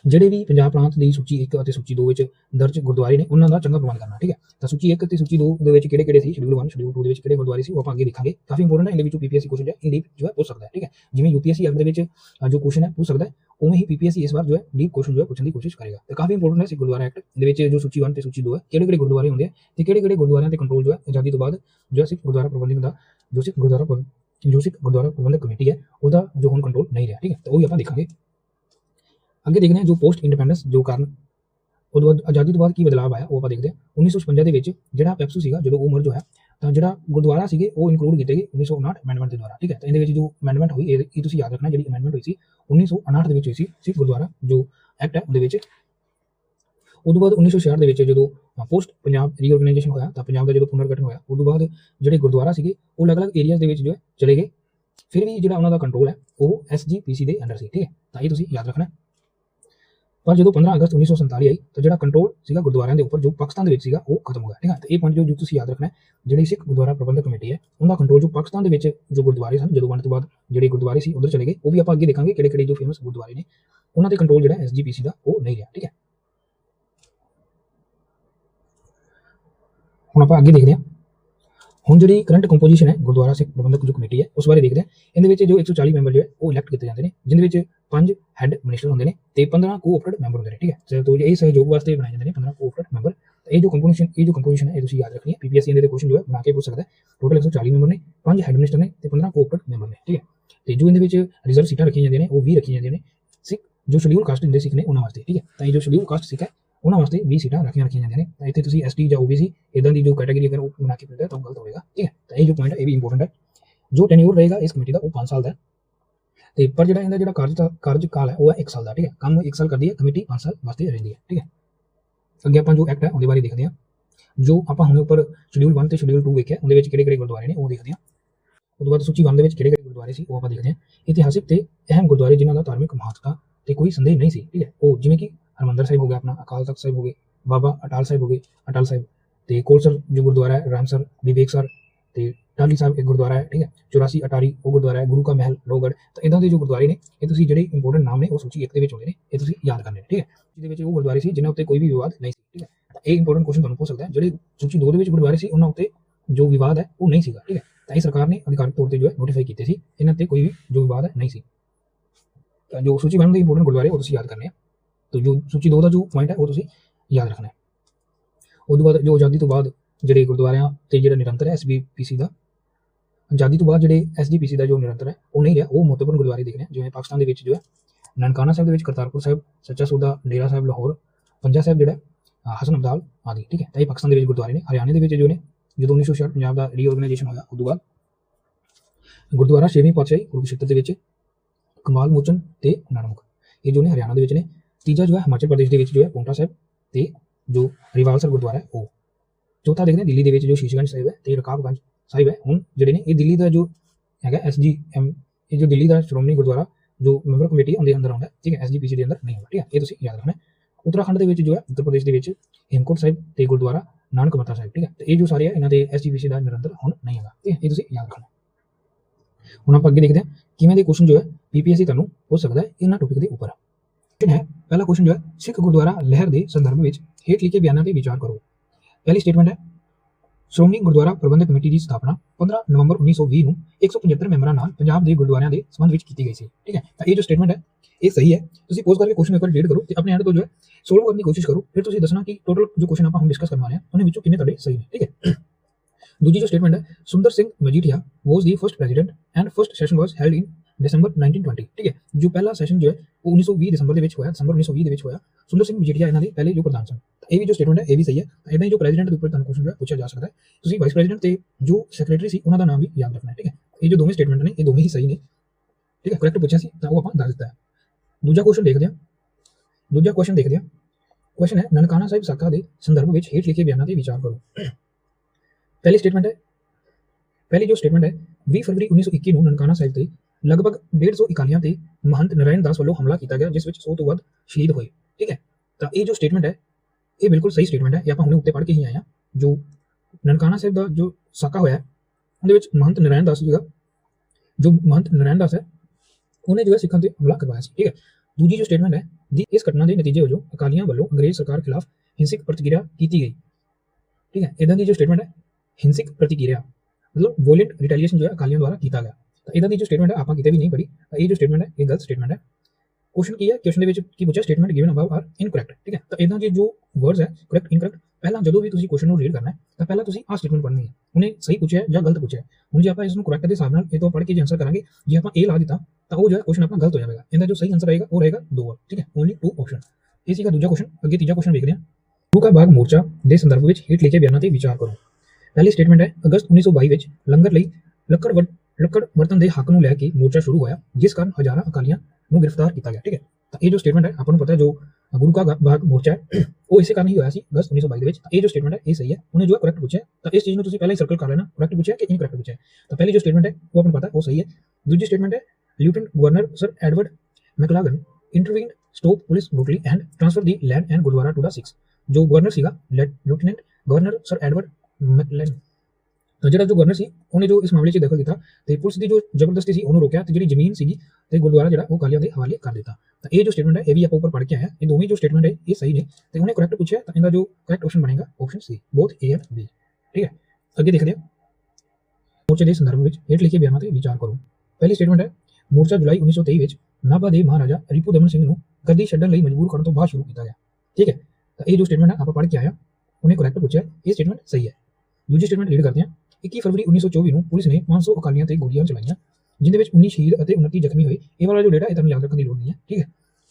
ਜਿਹੜੇ ਵੀ ਪੰਜਾਬ ਪ੍ਰਾਂਤ ਦੀ ਸੂਚੀ 1 ਅਤੇ ਸੂਚੀ 2 ਵਿੱਚ ਦਰਜ ਗੁਰਦੁਆਰੇ ਨੇ, ਉਹਨਾਂ ਦਾ ਚੰਗਾ ਪ੍ਰਬੰਧ ਕਰਨਾ, ਠੀਕ ਹੈ? ਤਾਂ ਸੂਚੀ 1 ਅਤੇ ਸੂਚੀ 2 ਦੇ ਵਿੱਚ ਕਿਹੜੇ ਕਿਹੜੇ ਸੀ? ਸ਼ਡਿਊਲ 1 ਸ਼ਡਿਊਲ 2 ਦੇ ਵਿੱਚ ਕਿਹੜੇ ਗੁਰਦੁਆਰੇ ਸੀ? ਉਹ ਆਪਾਂ ਅੱਗੇ ਦੇਖਾਂਗੇ। ਕਾਫੀ ਇੰਪੋਰਟੈਂਟ ਹੈ, ਇਹਦੇ ਵਿੱਚੋਂ ਪੀਪੀਐਸਸੀ ਕੁਐਸਚਨ ਜੋ ਹੈ ਡੀਪ ਜੋ ਹੈ ਪੁੱਛ ਸਕਦਾ ਹੈ, ਠੀਕ ਹੈ? ਜਿਵੇਂ ਯੂਪੀਐਸਸੀ ਅਗਰ ਦੇ ਵਿੱਚ ਜੋ ਕੁਐਸਚਨ ਹੈ, ਪੁੱਛ ਸਕਦਾ ਹੈ, ਉਵੇਂ ਹੀ ਪੀਪੀਐਸਸੀ ਇਸ ਵਾਰ ਜੋ ਹੈ ਡੀਪ ਕੁਐਸਚਨ ਜੋ ਹੈ ਪੁੱਛਣ ਦੀ ਕੋਸ਼ਿਸ਼ ਕਰੇਗਾ। ਤੇ ਕਾਫੀ ਇੰਪੋਰਟੈਂਟ ਹੈ ਸਿੱਖ ਗੁਰਦੁਆਰਾ ਐਕਟ ਦੇ ਵਿੱਚ ਜੋ ਸੂਚੀ 1 ਤੇ ਸੂਚੀ 2 ਹੈ, ਕਿਹੜੇ ਕਿਹੜੇ ਗੁਰਦੁਆਰੇ ਹੁੰਦੇ ਆ ਤੇ ਕਿਹੜੇ ਕਿਹੜੇ ਗੁਰਦੁਆਰਿਆਂ ਤੇ ਕੰਟਰੋਲ ਜੋ ਹੈ, ਆਜ਼ਾਦੀ ਤੋਂ ਬਾਅਦ ਜੋ ਹੈ ਸਿੱਖ ਗੁਰਦੁਆਰਾ ਪ੍ਰਬੰਧਕ ਦਾ, ਜੋ ਸਿੱਖ ਗੁਰਦੁਆਰਾ ਪ੍ਰਬੰ- ਜੋ ਸਿੱਖ ਗੁਰਦੁਆਰਾ ਪ੍ਰਬੰਧਕ ਕਮੇਟੀ ਹੈ, ਉਹਦਾ ਜੋ ਹੁਣ ਕੰਟਰੋਲ ਨਹੀਂ ਰਿਹਾ, ਠੀਕ ਹੈ? ਤਾਂ ਉਹ ਵੀ ਆਪਾਂ ਦੇਖਾਂਗੇ। ਅੱਗੇ ਦੇਖਦੇ ਹਾਂ ਜੋ ਪੋਸਟ ਇੰਡੀਪੈਂਡੈਂਸ ਜੋ ਕਾਰਨ ਉਦੋਂ ਬਾਅਦ ਆਜ਼ਾਦੀ ਤੋਂ ਬਾਅਦ ਕੀ ਬਦਲਾਅ ਆਇਆ, ਉਹ ਆਪਾਂ ਦੇਖਦੇ ਹਾਂ। 1956 ਦੇ ਵਿੱਚ ਜਿਹੜਾ ਪੈਪਸੂ ਸੀਗਾ, ਜਦੋਂ ਉਹ ਮਰਜ ਹੋਇਆ, ਤਾਂ ਜਿਹੜਾ ਗੁਰਦੁਆਰਾ ਸੀਗੇ, ਉਹ ਇਨਕਲੂਡ ਕੀਤੇ ਗਏ 1959 ਅਮੈਂਡਮੈਂਟ ਦੇ ਦੁਆਰਾ, ਠੀਕ ਹੈ? ਤਾਂ ਇਹਦੇ ਵਿੱਚ ਜੋ ਅਮੈਂਡਮੈਂਟ ਹੋਈ, ਇਹ ਤੁਸੀਂ ਯਾਦ ਰੱਖਣਾ, ਜਿਹੜੀ ਅਮੈਂਡਮੈਂਟ ਹੋਈ ਸੀ 1959 ਦੇ ਵਿੱਚ ਹੋਈ ਸੀ, ਸਿੱਖ ਗੁਰਦੁਆਰਾ ਜੋ ਐਕਟ ਹੈ, ਉਹਦੇ ਵਿੱਚ। ਉਦੋਂ ਬਾਅਦ 1966 ਦੇ ਵਿੱਚ ਜਦੋਂ ਪੋਸਟ ਪੰਜਾਬ ਰੀਆਰਗੇਨਾਈਜੇਸ਼ਨ ਹੋਇਆ, ਤਾਂ ਪੰਜਾਬ ਦਾ ਜਦੋਂ ਪੁਨਰਗਠਨ ਹੋਇਆ ਉਦੋਂ ਬਾਅਦ ਜਿਹੜੇ ਗੁਰਦੁਆਰਾ ਸੀਗੇ, ਉਹ ਅਲੱਗ-ਅਲੱਗ ਏਰੀਆਜ਼ ਦੇ ਵਿੱਚ ਜੋ ਹੈ, ਚਲੇ ਗਏ। ਫਿਰ ਵੀ ਜਿਹੜਾ ਉਹਨਾਂ ਦਾ ਕੰਟਰੋਲ ਹੈ, ਉਹ ਐਸਜੀਪੀਸੀ ਦੇ ਅੰਡਰ ਸੀ, ਠੀਕ ਹੈ? ਤਾਂ ਇਹ ਤੁਸੀਂ ਯਾਦ ਰੱਖਣਾ ਪਰ ਜਦੋਂ 15 ਅਗਸਤ 1947 ਆਈ ਤਾਂ ਜਿਹੜਾ ਕੰਟਰੋਲ ਸੀਗਾ ਗੁਰਦੁਆਰਿਆਂ ਦੇ ਉੱਪਰ ਜੋ ਪਾਕਿਸਤਾਨ ਦੇ ਵਿੱਚ ਸੀਗਾ ਉਹ ਖਤਮ ਹੋ ਗਿਆ। ਠੀਕ ਹੈ ਤੇ ਇਹ ਪੁਆਇੰਟ ਜੋ ਤੁਸੀਂ ਯਾਦ ਰੱਖਣਾ ਹੈ, ਜਿਹੜੀ ਸਿੱਖ ਗੁਰਦੁਆਰਾ ਪ੍ਰਬੰਧਕ ਕਮੇਟੀ ਹੈ ਉਹਦਾ ਕੰਟਰੋਲ ਜੋ ਪਾਕਿਸਤਾਨ ਦੇ ਵਿੱਚ ਜੋ ਗੁਰਦੁਆਰੇ ਸਨ ਜਦੋਂ ਵੰਡ ਤੋਂ ਬਾਅਦ ਜਿਹੜੇ ਗੁਰਦੁਆਰੇ ਸੀ ਉਧਰ ਚਲੇ ਗਏ ਉਹ ਵੀ ਆਪਾਂ ਅੱਗੇ ਦੇਖਾਂਗੇ ਕਿਹੜੇ ਕਿਹੜੇ ਜੋ ਫੇਮਸ ਗੁਰਦੁਆਰੇ ਨੇ। ਉਹਨਾਂ ਦੇ ਕੰਟਰੋਲ ਜਿਹੜਾ ਐਸਜੀਪੀਸੀ ਦਾ ਉਹ ਨਹੀਂ ਰਿਹਾ। ਠੀਕ ਹੈ ਹੁਣ ਆਪਾਂ ਅੱਗੇ ਦੇਖਦੇ ਹਾਂ। ਹੁਣ ਜਿਹੜੀ ਕਰੰਟ ਕੰਪੋਜੀਸ਼ਨ ਹੈ, ਗੁਰਦੁਆਰਾ ਸਿੱਖ ਪ੍ਰਬੰਧਕ ਜੋ ਕਮੇਟੀ ਹੈ, ਉਸ ਬਾਰੇ ਦੇਖਦੇ ਹਾਂ। ਇਹਦੇ ਵਿੱਚ ਜੋ 140 ਮੈਂਬਰ ਜੋ ਹੈ, ਉਹ ਇਲੈਕਟ ਕੀਤੇ ਜਾਂਦੇ ਨੇ ਜਿਨ੍ਹਾਂ ਵਿੱਚ ਪੰਜ ਹੈੱਡ ਮਿਨਿਸਟਰ ਹੁੰਦੇ ਨੇ ਤੇ 15 ਕੋਆਪਰੇਟਿਵ ਮੈਂਬਰ ਹੁੰਦੇ ਨੇ, ਠੀਕ ਹੈ। ਤੇ ਇਹ ਸਹਿਯੋਗ ਵਾਸਤੇ ਬਣਾਏ ਜਾਂਦੇ ਨੇ 15 ਕੋਆਪਰੇਟਿਵ ਮੈਂਬਰ। ਇਹ ਜੋ ਕੰਪੋਜੀਸ਼ਨ ਇਹ ਜੋ ਕੰਪੋਜੀਸ਼ਨ ਹੈ, ਇਹ ਤੁਸੀਂ ਯਾਦ ਰੱਖਣੀ ਹੈ। ਪੀਪੀਐਸਸੀ ਦੇ ਕੁਐਸਚਨ ਜੋ ਹੈ, ਬਣਾ ਕੇ ਪੁੱਛ ਸਕਦਾ ਹੈ। ਟੋਟਲ 140 ਮੈਂਬਰ ਨੇ, ਪੰਜ ਹੈੱਡ ਮਿਨਿਸਟਰ ਨੇ ਤੇ 15 ਕੋਆਪਰੇਟਿਵ ਮੈਂਬਰ ਨੇ, ਠੀਕ ਹੈ। ਤੇ ਜੋ ਇਹਦੇ ਵਿੱਚ ਰਿਜ਼ਰਵ ਸੀਟਾਂ ਰੱਖੀਆਂ ਜਾਂਦੀਆਂ ਨੇ, ਉਹ 20 ਰੱਖੀਆਂ ਜਾਂਦੀਆਂ ਨੇ ਸਿੱਖ, ਜੋ ਸ਼ਡਿਊਲ ਕਾਸਟ ਦੇ ਸਿੱਖ ਨੇ, ਉਹਨਾਂ ਵਾਸਤੇ, ਠੀਕ ਹੈ। ਤਾਂ ਇਹ ਜੋ ਸ਼ਡਿਊਲ ਕਾਸਟ ਸਿੱਖ ਹੈ ਉਹਨਾਂ ਵਾਸਤੇ 20 ਸੀਟਾਂ ਰੱਖੀਆਂ ਰੱਖੀਆਂ ਜਾਂਦੀਆਂ ਨੇ। ਇੱਥੇ ਤੁਸੀਂ ਐਸਟੀ ਜਾਂ ਓਬੀਸੀ ਇਦਾਂ ਦੀ ਜੋ ਕੈਟਾਗਰੀ ਅਗਰ ਉਹ ਬਣਾ ਕੇ ਮਿਲਦਾ ਤਾਂ ਉਹ ਗਲਤ ਹੋਵੇਗਾ। ਠੀਕ ਹੈ? ਤਾਂ ਇਹ ਜੋ ਪੁਆਇੰਟ ਹੈ, ਇਹ ਵੀ ਇੰਪੋਰਟੈਂਟ ਹੈ। ਜੋ ਟੈਨਿਊਰ ਰਹੇਗਾ ਇਸ ਕਮੇਟੀ ਦਾ, ਉਹ 5 ਸਾਲ ਦਾ ਹੈ। ਤੇ ਪਰ ਜਿਹੜਾ ਇਹਦਾ ਜਿਹੜਾ ਕਾਰਜ ਕਾਰਜ ਕਾਲ ਹੈ, ਉਹ ਹੈ 1 ਸਾਲ ਦਾ, ਠੀਕ ਹੈ? ਕੰਮ 1 ਸਾਲ ਕਰਦੀ ਹੈ, ਕਮੇਟੀ 5 ਸਾਲ ਵਾਸਤੇ ਰਹਿੰਦੀ ਹੈ, ਠੀਕ ਹੈ? ਅੱਗੇ ਆਪਾਂ ਜੋ ਐਕਟ ਹੈ, ਉਹਦੇ ਬਾਰੇ ਦੇਖਦੇ ਹਾਂ। ਜੋ ਆਪਾਂ ਹੁਣੇ ਉੱਪਰ ਸ਼ਡਿਊਲ 1 ਤੇ ਸ਼ਡਿਊਲ 2 ਵੇਖਿਆ, ਉਹਦੇ ਵਿੱਚ ਕਿਹੜੇ ਕਿਹੜੇ ਗੁਰਦੁਆਰੇ ਨੇ, ਉਹ ਦੇਖਦੇ ਹਾਂ। ਉਸ ਬਾਅਦ ਸੂਚੀ 1 ਦੇ ਵਿੱਚ ਕਿਹੜੇ ਕਿਹੜੇ ਗੁਰਦੁਆਰੇ ਸੀ, ਉਹ ਆਪਾਂ ਦੇਖਦੇ ਹਾਂ। ਇਤਿਹਾਸਿਕ ਤੇ ਅਹਿਮ ਗੁਰਦੁਆਰੇ ਜਿਨ੍ਹਾਂ ਦਾ ਧਾਰਮਿਕ ਮਹੱਤਤਾ ਤੇ ਕੋਈ ਸੰਦੇਹ ਨਹੀਂ ਸੀ, ਠੀਕ ਹੈ? ਉਹ ਜਿਵੇਂ ਕਿ ਹਰਮੰਦਰ ਸਾਹਿਬ ਹੋ ਗਿਆ ਆਪਣਾ, ਅਕਾਲ ਤਖਤ ਸਾਹਿਬ ਹੋ ਗਏ, ਬਾਬਾ ਅਟਾਲ ਸਾਹਿਬ ਹੋ ਗਏ, ਅਟਲ ਸਾਹਿਬ। ਤੇ ਕੋਲਸਰ ਜੋ ਗੁਰਦੁਆਰਾ ਹੈ ਰਾਮਸਰ ਵਿਵੇਕਸਰ ਤੇ ਟਾਲੀ ਸਾਹਿਬ ਇੱਕ ਗੁਰਦੁਆਰਾ ਹੈ, ਠੀਕ ਹੈ 84 ਅਟਾਰੀ, ਉਹ ਗੁਰਦੁਆਰਾ ਹੈ, ਗੁਰੂ ਕਾ ਮਹਿਲ, ਲੋਹਗੜ੍ਹ। ਤਾਂ ਇਦਾਂ ਦੇ ਜੋ ਗੁਰਦੁਆਰੇ ਨੇ, ਇਹ ਤੁਸੀਂ ਜਿਹੜੇ ਇੰਪੋਰਟੈਂਟ ਨਾਮ ਨੇ, ਉਹ ਸੂਚੀ ਇੱਕ ਦੇ ਵਿੱਚ ਆਉਂਦੇ ਨੇ, ਇਹ ਤੁਸੀਂ ਯਾਦ ਕਰਨੇ ਨੇ, ਠੀਕ ਹੈ। ਜਿਹਦੇ ਵਿੱਚ ਉਹ ਗੁਰਦੁਆਰੇ ਸੀ, ਜਿਨ੍ਹਾਂ ਉੱਤੇ ਕੋਈ ਵੀ ਵਿਵਾਦ ਨਹੀਂ ਸੀ, ਠੀਕ ਹੈ। ਤਾਂ ਇਹ ਇੰਪੋਰਟੈਂਟ ਕੁਐਸਚਨ ਤੁਹਾਨੂੰ ਪੁੱਛ ਸਕਦਾ ਹੈ, ਜਿਹੜੇ ਸੂਚੀ 2 ਦੇ ਵਿੱਚ ਗੁਰਦੁਆਰੇ ਸੀ, ਉਹਨਾਂ ਉੱਤੇ ਜੋ ਵਿਵਾਦ ਹੈ, ਉਹ ਨਹੀਂ ਸੀਗਾ, ਠੀਕ ਹੈ। ਤਾਂ ਇਹ ਸਰਕਾਰ ਨੇ ਅਧਿਕਾਰਿਕ ਤੌਰ ਤੇ ਜੋ ਹੈ ਨੋਟੀਫਾਈ ਕੀਤੇ ਸੀ, ਇਹਨਾਂ ਤੇ ਕੋਈ ਵੀ ਜੋ ਵਿਵਾਦ ਹੈ, ਨਹੀਂ ਸੀ। ਤਾਂ ਜੋ ਸੂਚੀ ਬਣਨ ਦੇ ਇੰਪੋਰਟੈਂਟ ਗੁਰਦੁਆਰੇ, ਉਹ ਤੁਸੀਂ ਯਾਦ ਕਰਨੇ ਆ। ਤਾਂ ਜੋ ਸੂਚੀ 2 ਦਾ ਜੋ ਪੁਆਇੰਟ ਹੈ ਉਹ ਤੁਸੀਂ ਯਾਦ ਰੱਖਣਾ ਹੈ। ਤੋਂ ਬਾਅਦ ਜੋ ਆਜ਼ਾਦੀ ਤੋਂ ਬਾਅਦ ਜਿਹੜੇ ਗੁਰਦੁਆਰਿਆਂ ਤੇ ਜਿਹੜਾ ਨਿਰੰਤਰ ਹੈ ਐਸਬੀਪੀਸੀ ਦਾ ਆਜ਼ਾਦੀ ਤੋਂ ਬਾਅਦ ਜਿਹੜੇ ਐਸਜੀਪੀਸੀ ਦਾ ਜੋ ਨਿਰੰਤਰ ਹੈ ਉਹ ਨਹੀਂ ਰਿਹਾ ਉਹ ਮਹੱਤਵਪੂਰਨ ਗੁਰਦੁਆਰੇ ਦੇਖਣੇ ਆ, ਜਿਵੇਂ ਪਾਕਿਸਤਾਨ ਦੇ ਵਿੱਚ ਜੋ ਹੈ ਨਨਕਾਣਾ ਸਾਹਿਬ ਦੇ ਵਿੱਚ ਕਰਤਾਰਪੁਰ ਸਾਹਿਬ ਸੱਚਾ ਸੌਦਾ ਡੇਰਾ ਸਾਹਿਬ ਲਾਹੌਰ ਪੰਜਾ ਸਾਹਿਬ ਜਿਹੜਾ ਹਸਨ ਅਬਦਾਲ ਆਦਿ ਠੀਕ ਹੈ। ਤਾਂ ਇਹ ਪਾਕਿਸਤਾਨ ਦੇ ਵਿੱਚ ਗੁਰਦੁਆਰੇ ਨੇ ਹਰਿਆਣੇ ਦੇ ਵਿੱਚ ਜੋ ਨੇ ਜਦੋਂ 1966 ਪੰਜਾਬ ਦਾ ਰੀਆਰਗੇਨਾਈਜੇਸ਼ਨ ਹੋਇਆ ਉਦੋਂ ਬਾਅਦ ਗੁਰਦੁਆਰਾ ਛੇਵੀਂ ਪਾਤਸ਼ਾਹੀ ਕੁਰੂਕਸ਼ੇਤਰ ਦੇ ਵਿੱਚ ਕਮਾਲ ਮੋਚਨ ਤੇ ਨਾਨਮੁਖ ਇਹ ਜੋ ਨੇ ਹਰਿਆਣਾ ਦੇ ਵਿੱਚ ਨੇ ਤੀਜਾ ਜੋ ਹੈ ਹਿਮਾਚਲ ਪ੍ਰਦੇਸ਼ ਦੇ ਵਿੱਚ ਜੋ ਹੈ ਪੌਂਟਾ ਸਾਹਿਬ ਤੇ ਜੋ ਰਿਵਾਲਸਰ ਗੁਰਦੁਆਰਾ ਹੈ ਉਹ। ਚੌਥਾ ਦੇਖਦੇ ਦਿੱਲੀ ਦੇ ਵਿੱਚ ਜੋ ਸ਼ੀਸ਼ਗੰਜ ਸਾਹਿਬ ਹੈ ਤੇ ਰਕਾਬਗੰਜ ਸਾਹਿਬ ਹੈ। ਹੁਣ ਜਿਹੜੇ ਨੇ ਇਹ ਦਿੱਲੀ ਦਾ ਜੋ ਹੈਗਾ ਐਸਜੀਐਮ ਇਹ ਜੋ ਦਿੱਲੀ ਦਾ ਸ਼੍ਰੋਮਣੀ ਗੁਰਦੁਆਰਾ ਜੋ ਮੈਂਬਰ ਕਮੇਟੀ ਉਹਦੇ ਅੰਦਰ ਆਉਂਦਾ ਹੈ, ਠੀਕ ਹੈ ਐਸਜੀਪੀਸੀ ਦੇ ਅੰਦਰ ਨਹੀਂ ਆਉਂਦਾ ਠੀਕ ਹੈ ਇਹ ਤੁਸੀਂ ਯਾਦ ਰੱਖਣਾ ਉੱਤਰਾਖੰਡ ਦੇ ਵਿੱਚ ਜੋ ਹੈ ਉੱਤਰ ਪ੍ਰਦੇਸ਼ ਦੇ ਵਿੱਚ ਹੇਮਕੁੰਟ ਸਾਹਿਬ ਤੇ ਗੁਰਦੁਆਰਾ ਨਾਨਕ ਮੱਤਾ ਸਾਹਿਬ ਠੀਕ ਹੈ ਤੇ ਇਹ ਜੋ ਸਾਰੇ ਆ ਇਹਨਾਂ ਦੇ ਐਸਜੀਪੀਸੀ ਦਾ ਨਿਰੰਤਰ ਹੁਣ ਨਹੀਂ ਹੈਗਾ ਠੀਕ ਹੈ ਇਹ ਤੁਸੀਂ ਯਾਦ ਰੱਖਣਾ ਹੁਣ ਆਪਾਂ ਅੱਗੇ ਦੇਖਦੇ ਹਾਂ ਕਿਵੇਂ ਦੇ ਕੁਐਸਚਨ ਜੋ ਹੈ ਪੀਪੀਐਸਸੀ ਤੁਹਾਨੂੰ ਹੋ ਸਕਦਾ ਹੈ ਇਹਨਾਂ ਟੌਪਿਕ ਦੇ ਉੱਪਰ। ਠੀਕ ਹੈ ਪਹਿਲਾ ਕੁਐਸਚਨ ਜੋ ਹੈ, ਸਿੱਖ ਗੁਰਦੁਆਰਾ ਲਹਿਰ ਦੇ ਸੰਦਰਭ ਵਿੱਚ ਹੇਠ ਲਿਖੇ ਬਿਆਨਾਂ ਤੇ ਵਿਚਾਰ ਕਰੋ। ਪਹਿਲੀ ਸਟੇਟਮੈਂਟ ਹੈ, ਸ਼੍ਰੋਮਣੀ ਗੁਰਦੁਆਰਾ ਪ੍ਰਬੰਧਕ ਕਮੇਟੀ ਦੀ ਸਥਾਪਨਾ 15 ਨਵੰਬਰ 1920 ਨੂੰ 175 ਮੈਂਬਰਾਂ ਨਾਲ ਪੰਜਾਬ ਦੇ ਗੁਰਦੁਆਰਿਆਂ ਦੇ ਸੰਬੰਧ ਵਿੱਚ ਕੀਤੀ ਗਈ ਸੀ। ਠੀਕ ਹੈ, ਤਾਂ ਇਹ ਜੋ ਸਟੇਟਮੈਂਟ ਹੈ, ਇਹ ਸਹੀ ਹੈ। ਤੁਸੀਂ ਪੋਜ਼ ਕਰਕੇ ਕੁਐਸਚਨ ਇੱਕ ਵਾਰ ਰੀਡ ਕਰੋ ਤੇ ਆਪਣੇ ਐਂਡ ਤੋਂ ਜੋ ਹੈ, ਸੋਲਵ ਕਰਨ ਦੀ ਕੋਸ਼ਿਸ਼ ਕਰੋ। ਫਿਰ ਤੁਸੀਂ ਦੱਸਣਾ ਕਿ ਟੋਟਲ ਜੋ ਕੁਐਸਚਨ ਆਪਾਂ ਹੁਣ ਡਿਸਕਸ ਕਰਨ ਵਾਲੇ ਹਾਂ ਉਹਨਾਂ ਵਿੱਚੋਂ ਕਿੰਨੇ ਤੁਹਾਡੇ ਸਹੀ ਨੇ। ਠੀਕ ਹੈ। ਦੂਜੀ ਜੋ ਸਟੇਟਮੈਂਟ ਹੈ, Sundar Singh Majithia was the first president and first session was held in December 1920 ਠੀਕ ਹੈ, ਜੋ ਪਹਿਲਾ ਸੈਸ਼ਨ ਜੋ ਹੈ, ਉਹ 1920 ਦਸੰਬਰ ਦੇ ਵਿੱਚ ਹੋਇਆ, ਦਸੰਬਰ 1920 ਦੇ ਵਿੱਚ ਹੋਇਆ, ਸੁੰਦਰ ਸਿੰਘ ਮਜੀਠੀਆ ਇਹਨਾਂ ਦੇ ਪਹਿਲੇ ਜੋ ਪ੍ਰਧਾਨ ਸਨ। ਇਹ ਵੀ ਜੋ ਸਟੇਟਮੈਂਟ ਹੈ, ਇਹ ਵੀ ਸਹੀ ਹੈ। ਤਾਂ ਇਦਾਂ ਹੀ ਜੋ ਪ੍ਰੈਜ਼ੀਡੈਂਟ ਦੇ ਉੱਪਰ ਤੁਹਾਨੂੰ ਕੁਐਸਚਨ ਪੁੱਛਿਆ ਜਾ ਸਕਦਾ ਹੈ, ਤੁਸੀਂ ਵਾਈਸ ਪ੍ਰੈਜ਼ੀਡੈਂਟ ਤੇ ਜੋ ਸੈਕਟਰੀ ਸੀ, ਉਹਨਾਂ ਦਾ ਨਾਮ ਵੀ ਯਾਦ ਰੱਖਣਾ ਠੀਕ ਹੈ। ਇਹ ਜੋ ਦੋਵੇਂ ਸਟੇਟਮੈਂਟ ਨੇ, ਇਹ ਦੋਵੇਂ ਹੀ ਸਹੀ ਨੇ, ਠੀਕ ਹੈ ਕਰੈਕਟ ਪੁੱਛਿਆ ਸੀ, ਤਾਂ ਉਹ ਆਪਾਂ ਦੱਸ ਦਿੱਤਾ ਹੈ। ਦੂਜਾ ਕੁਐਸਚਨ ਦੇਖਦੇ ਹਾਂ। ਦੂਜਾ ਕੁਐਸਚਨ ਦੇਖਦੇ ਹਾਂ। ਕੁਐਸਚਨ ਹੈ, ਨਨਕਾਣਾ ਸਾਹਿਬ ਸਾਖਾ ਦੇ ਸੰਦਰਭ ਵਿੱਚ ਹੇਠ ਲਿਖੇ ਬਿਆਨਾਂ ਤੇ ਵਿਚਾਰ ਕਰੋ। ਪਹਿਲੀ ਸਟੇਟਮੈਂਟ ਹੈ, ਪਹਿਲੀ ਜੋ ਸਟੇਟਮੈਂਟ ਹੈ 20 ਫਰਵਰੀ 1921 ਨੂੰ ਨਨਕਾਣਾ ਸਾਹਿਬ ਤੇ ਲਗਭਗ 150 ਇਕਾਈਆਂ ਤੇ ਮਹੰਤ ਨਰਾਇਣ ਦਾਸ ਵੱਲੋਂ ਹਮਲਾ ਕੀਤਾ ਗਿਆ, ਜਿਸ ਵਿੱਚ 100 ਤੋਂ ਵੱਧ ਸ਼ਹੀਦ ਹੋਏ। ਠੀਕ ਹੈ? ਤਾਂ ਇਹ ਜੋ ਸਟੇਟਮੈਂਟ ਹੈ, ਇਹ ਬਿਲਕੁਲ ਸਹੀ ਸਟੇਟਮੈਂਟ ਹੈ। ਇਹ ਆਪਾਂ ਹੁਣੇ ਉੱਤੇ ਪੜ੍ਹ ਕੇ ਹੀ ਆਏ ਹਾਂ। ਜੋ ਨਨਕਾਣਾ ਸਾਹਿਬ ਦਾ ਜੋ ਸਾਕਾ ਹੋਇਆ ਉਹਦੇ ਵਿੱਚ ਮਹੰਤ ਨਰਾਇਣ ਦਾਸ ਜੀਗਾ ਜੋ ਮਹੰਤ ਨਰਾਇਣ ਦਾਸ ਹੈ, ਉਹਨੇ ਜੋ ਹੈ ਸਿੱਖਾਂ ਤੇ ਹਮਲਾ ਕਰਵਾਇਆ ਸੀ। ਠੀਕ ਹੈ? ਦੂਜੀ ਜੋ ਸਟੇਟਮੈਂਟ ਹੈ, ਦੀ ਇਸ ਘਟਨਾ ਦੇ ਨਤੀਜੇ ਵਜੋਂ ਅਕਾਲੀਆਂ ਵੱਲੋਂ ਅੰਗਰੇਜ਼ ਸਰਕਾਰ ਖਿਲਾਫ ਹਿੰਸਕ ਪ੍ਰਤੀਕਿਰਿਆ ਕੀਤੀ ਗਈ। ਠੀਕ ਹੈ? ਇਦਾਂ ਦੀ ਜੋ ਸਟੇਟਮੈਂਟ ਹੈ, ਹਿੰਸਕ ਪ੍ਰਤੀਕਿਰਿਆ, ਮਤਲਬ ਵੋਲੈਂਟ ਰਿਟੈਲੀਏਸ਼ਨ ਜੋ ਹੈ ਅਕਾਲੀਆਂ ਦੁਆਰਾ ਕੀਤਾ ਗਿਆ। ਤਾਂ ਇਦਾਂ ਦੀ ਜੋ ਸਟੇਟਮੈਂਟ ਹੈ ਆਪਾਂ ਕਿਤੇ ਵੀ ਨਹੀਂ ਪੜ੍ਹੀ ਇਹ ਜੋ ਸਟੇਟਮੈਂਟ ਹੈ ਇਹ ਗਲਤ ਸਟੇਟਮੈਂਟ ਹੈ ਕੁਐਸਚਨ ਕੀ ਹੈ ਕੁਐਸਚਨ ਦੇ ਵਿੱਚ ਕੀ ਪੁੱਛਿਆ? Statement given above are incorrect ਠੀਕ ਹੈ? ਤਾਂ ਇਦਾਂ ਦੇ ਜੋ ਵਰਡਸ ਹੈ ਕਰੈਕਟ ਇਨਕਰੈਕਟ ਪਹਿਲਾਂ ਜਦੋਂ ਵੀ ਤੁਸੀਂ ਕੁਐਸਚਨ ਨੂੰ ਰੀਡ ਕਰਨਾ ਹੈ, ਤਾਂ ਪਹਿਲਾਂ ਤੁਸੀਂ ਆਹ ਸਟੇਟਮੈਂਟ ਪੜ੍ਹਨੀ ਹੈ। ਉਹਨੇ ਸਹੀ ਪੁੱਛਿਆ ਜਾਂ ਗਲਤ ਪੁੱਛਿਆ? ਹੁਣ ਜੇ ਆਪਾਂ ਇਸ ਨੂੰ ਕਰੈਕਟ ਦੇ ਹਿਸਾਬ ਨਾਲ ਇਹ ਤੋਂ ਪੜ੍ਹ ਕੇ ਜੇ ਆਨਸਰ ਕਰਾਂਗੇ, ਜੇ ਆਪਾਂ ਇਹ ਲਾ ਦਿੱਤਾ, ਤਾਂ ਉਹ ਜੋ ਕੁਐਸਚਨ ਆਪਣਾ ਗਲਤ ਹੋ ਜਾਵੇਗਾ। ਇਹਦਾ ਜੋ ਸਹੀ ਆਨਸਰ ਆਏਗਾ, ਉਹ ਰਹੇਗਾ ਦੋ ਠੀਕ ਹੈ? ਓਨਲੀ ਟੂ ਆਪਸ਼ਨ ਇਹ ਸੀਗਾ ਦੂਜਾ ਕੁਐਸਚਨ ਅੱਗੇ ਤੀਜਾ ਕੁਐਸਚਨ ਵੇਖਦੇ ਹਾਂ। ਗੁਰੂ ਕਾ ਬਾਗ ਮੋਰਚਾ ਦੇ ਸੰਦਰਭ ਵਿੱਚ ਹੇਠ ਲਿਖੇ ਬਿਆਨਾਂ ਤੇ ਵਿਚਾਰ ਕਰੋ। ਪਹਿਲੀ ਸਟੇਟਮੈਂਟ ਹੈ, ਅਗਸਤ 1922 ਵਿੱਚ ਲੰਗਰ ਲਈ ਲੱਕੜ ਵਰ- ਲੱਕੜ ਵਰਤਨ ਦੇ ਹੱਕ ਨੂੰ ਲੈ ਕੇ ਮੋਰਚਾ ਸ਼ੁਰੂ ਹੋਇਆ, ਜਿਸ ਕਾਰਨ ਹਜ਼ਾਰਾਂ ਅਕਾਲੀਆਂ ਨੂੰ ਗ੍ਰਿਫਤਾਰ ਕੀਤਾ ਗਿਆ, ਠੀਕ ਹੈ? ਤਾਂ ਇਹ ਜੋ ਸਟੇਟਮੈਂਟ ਹੈ, ਆਪਾਂ ਨੂੰ ਪਤਾ ਹੈ ਜੋ ਗੁਰੂ ਕਾ ਬਾਗ ਮੋਰਚਾ ਹੈ, *coughs* ਉਹ ਇਸੇ ਕਾਰਨ ਹੀ ਹੋਇਆ ਸੀ, ਅਗਸਤ 1922 ਦੇ ਵਿੱਚ। ਤਾਂ ਇਹ ਜੋ ਸਟੇਟਮੈਂਟ ਹੈ, ਇਹ ਸਹੀ ਹੈ। ਉਹਨੇ ਜੋ ਕਰੈਕਟ ਪੁੱਛਿਆ, ਤਾਂ ਇਸ ਚੀਜ਼ ਨੂੰ ਤੁਸੀਂ ਪਹਿਲਾਂ ਹੀ ਸਰਕਲ ਕਰ ਲੈਣਾ ਕਰੈਕਟ ਪੁੱਛਿਆ ਕਿ ਇਨਕਰੈਕਟ ਪੁੱਛਿਆ? ਤਾਂ ਪਹਿਲੀ ਜੋ ਸਟੇਟਮੈਂਟ ਹੈ, ਉਹ ਆਪਾਂ ਨੂੰ ਪਤਾ, ਉਹ ਸਹੀ ਹੈ। ਦੂਜੀ ਸਟੇਟਮੈਂਟ ਹੈ lieutenant governor sir Edward Maclagan intervened stop police brutally and transfer the land and Gurdwara to ਦਾ 6 ਜੋ ਗਵਰਨਰ ਸੀਗਾ lieutenant governor sir Edward Maclagan ਤਾਂ ਜਿਹੜਾ ਜੋ ਗਵਰਨਰ ਸੀ, ਉਹਨੇ ਜੋ ਇਸ ਮਾਮਲੇ 'ਚ ਦਖਲ ਦਿੱਤਾ, ਤੇ ਪੁਲਿਸ ਦੀ ਜੋ ਜ਼ਬਰਦਸਤੀ ਸੀ, ਉਹਨੂੰ ਰੋਕਿਆ ਤੇ ਜਿਹੜੀ ਜ਼ਮੀਨ ਸੀਗੀ ਤੇ ਗੁਰਦੁਆਰਾ ਜਿਹੜਾ, ਉਹ ਕਾਲੀਆਂ ਦੇ ਹਵਾਲੇ ਕਰ ਦਿੱਤਾ। ਤਾਂ ਇਹ ਜੋ ਸਟੇਟਮੈਂਟ ਹੈ, ਇਹ ਵੀ ਆਪਾਂ ਉੱਪਰ ਪੜ੍ਹ ਕੇ ਆਇਆ ਇਹ ਦੋਵੇਂ ਜੋ ਸਟੇਟਮੈਂਟ ਹੈ, ਇਹ ਸਹੀ ਨੇ। ਤੇ ਉਹਨੇ ਕਰੈਕਟ ਪੁੱਛਿਆ, ਤਾਂ ਇਹਦਾ ਜੋ ਕਰੈਕਟ ਆਪਸ਼ਨ ਬਣੇਗਾ option C both A and B ਠੀਕ ਹੈ? ਅੱਗੇ ਦੇਖਦੇ ਹਾਂ। ਮੋਰਚੇ ਦੇ ਸੰਦਰਭ ਵਿੱਚ ਹੇਠ ਲਿਖੇ ਬਿਆਨਾਂ ਤੇ ਵਿਚਾਰ ਕਰੋ। ਪਹਿਲੀ ਸਟੇਟਮੈਂਟ ਹੈ, ਮੋਰਚਾ ਜੁਲਾਈ 1923 ਵਿੱਚ ਨਾਭਾ ਦੇ ਮਹਾਰਾਜਾ ਰਿਪੂ ਦਮਨ ਸਿੰਘ ਨੂੰ ਗੱਦੀ ਛੱਡਣ ਲਈ ਮਜਬੂਰ ਕਰਨ ਤੋਂ ਬਾਅਦ ਸ਼ੁਰੂ ਕੀਤਾ ਗਿਆ। ਠੀਕ ਹੈ? ਤਾਂ ਇਹ ਜੋ ਸਟੇਟਮੈਂਟ ਹੈ, ਆਪਾਂ ਪੜ੍ਹ ਕੇ ਆਇਆ ਉਹਨੇ ਕਰੈਕਟ ਪੁੱਛਿਆ, ਇਹ ਸਟੇਟਮੈਂਟ ਸਹੀ ਹੈ। ਦੂਜੀ ਸਟੇਟਮੈਂਟ ਰੀਡ ਕਰਦੇ ਹਾਂ। 21 ਫਰਵਰੀ 1924 ਨੂੰ ਪੁਲਿਸ ਨੇ 500 ਅਕਾਲੀਆਂ ਤੇ ਗੋਲੀਆਂ ਚਲਾਈਆਂ ਜਿਨ੍ਹਾਂ ਵਿੱਚ 19 ਸ਼ਹੀਦ ਅਤੇ 29 ਜ਼ਖਮੀ ਹੋਏ। ਇਹ ਵਾਲਾ ਜੋ ਡੇਟਾ ਇਹ ਤੁਹਾਨੂੰ ਯਾਦ ਰੱਖਣ ਦੀ ਲੋੜ ਨਹੀਂ ਹੈ ਠੀਕ ਹੈ?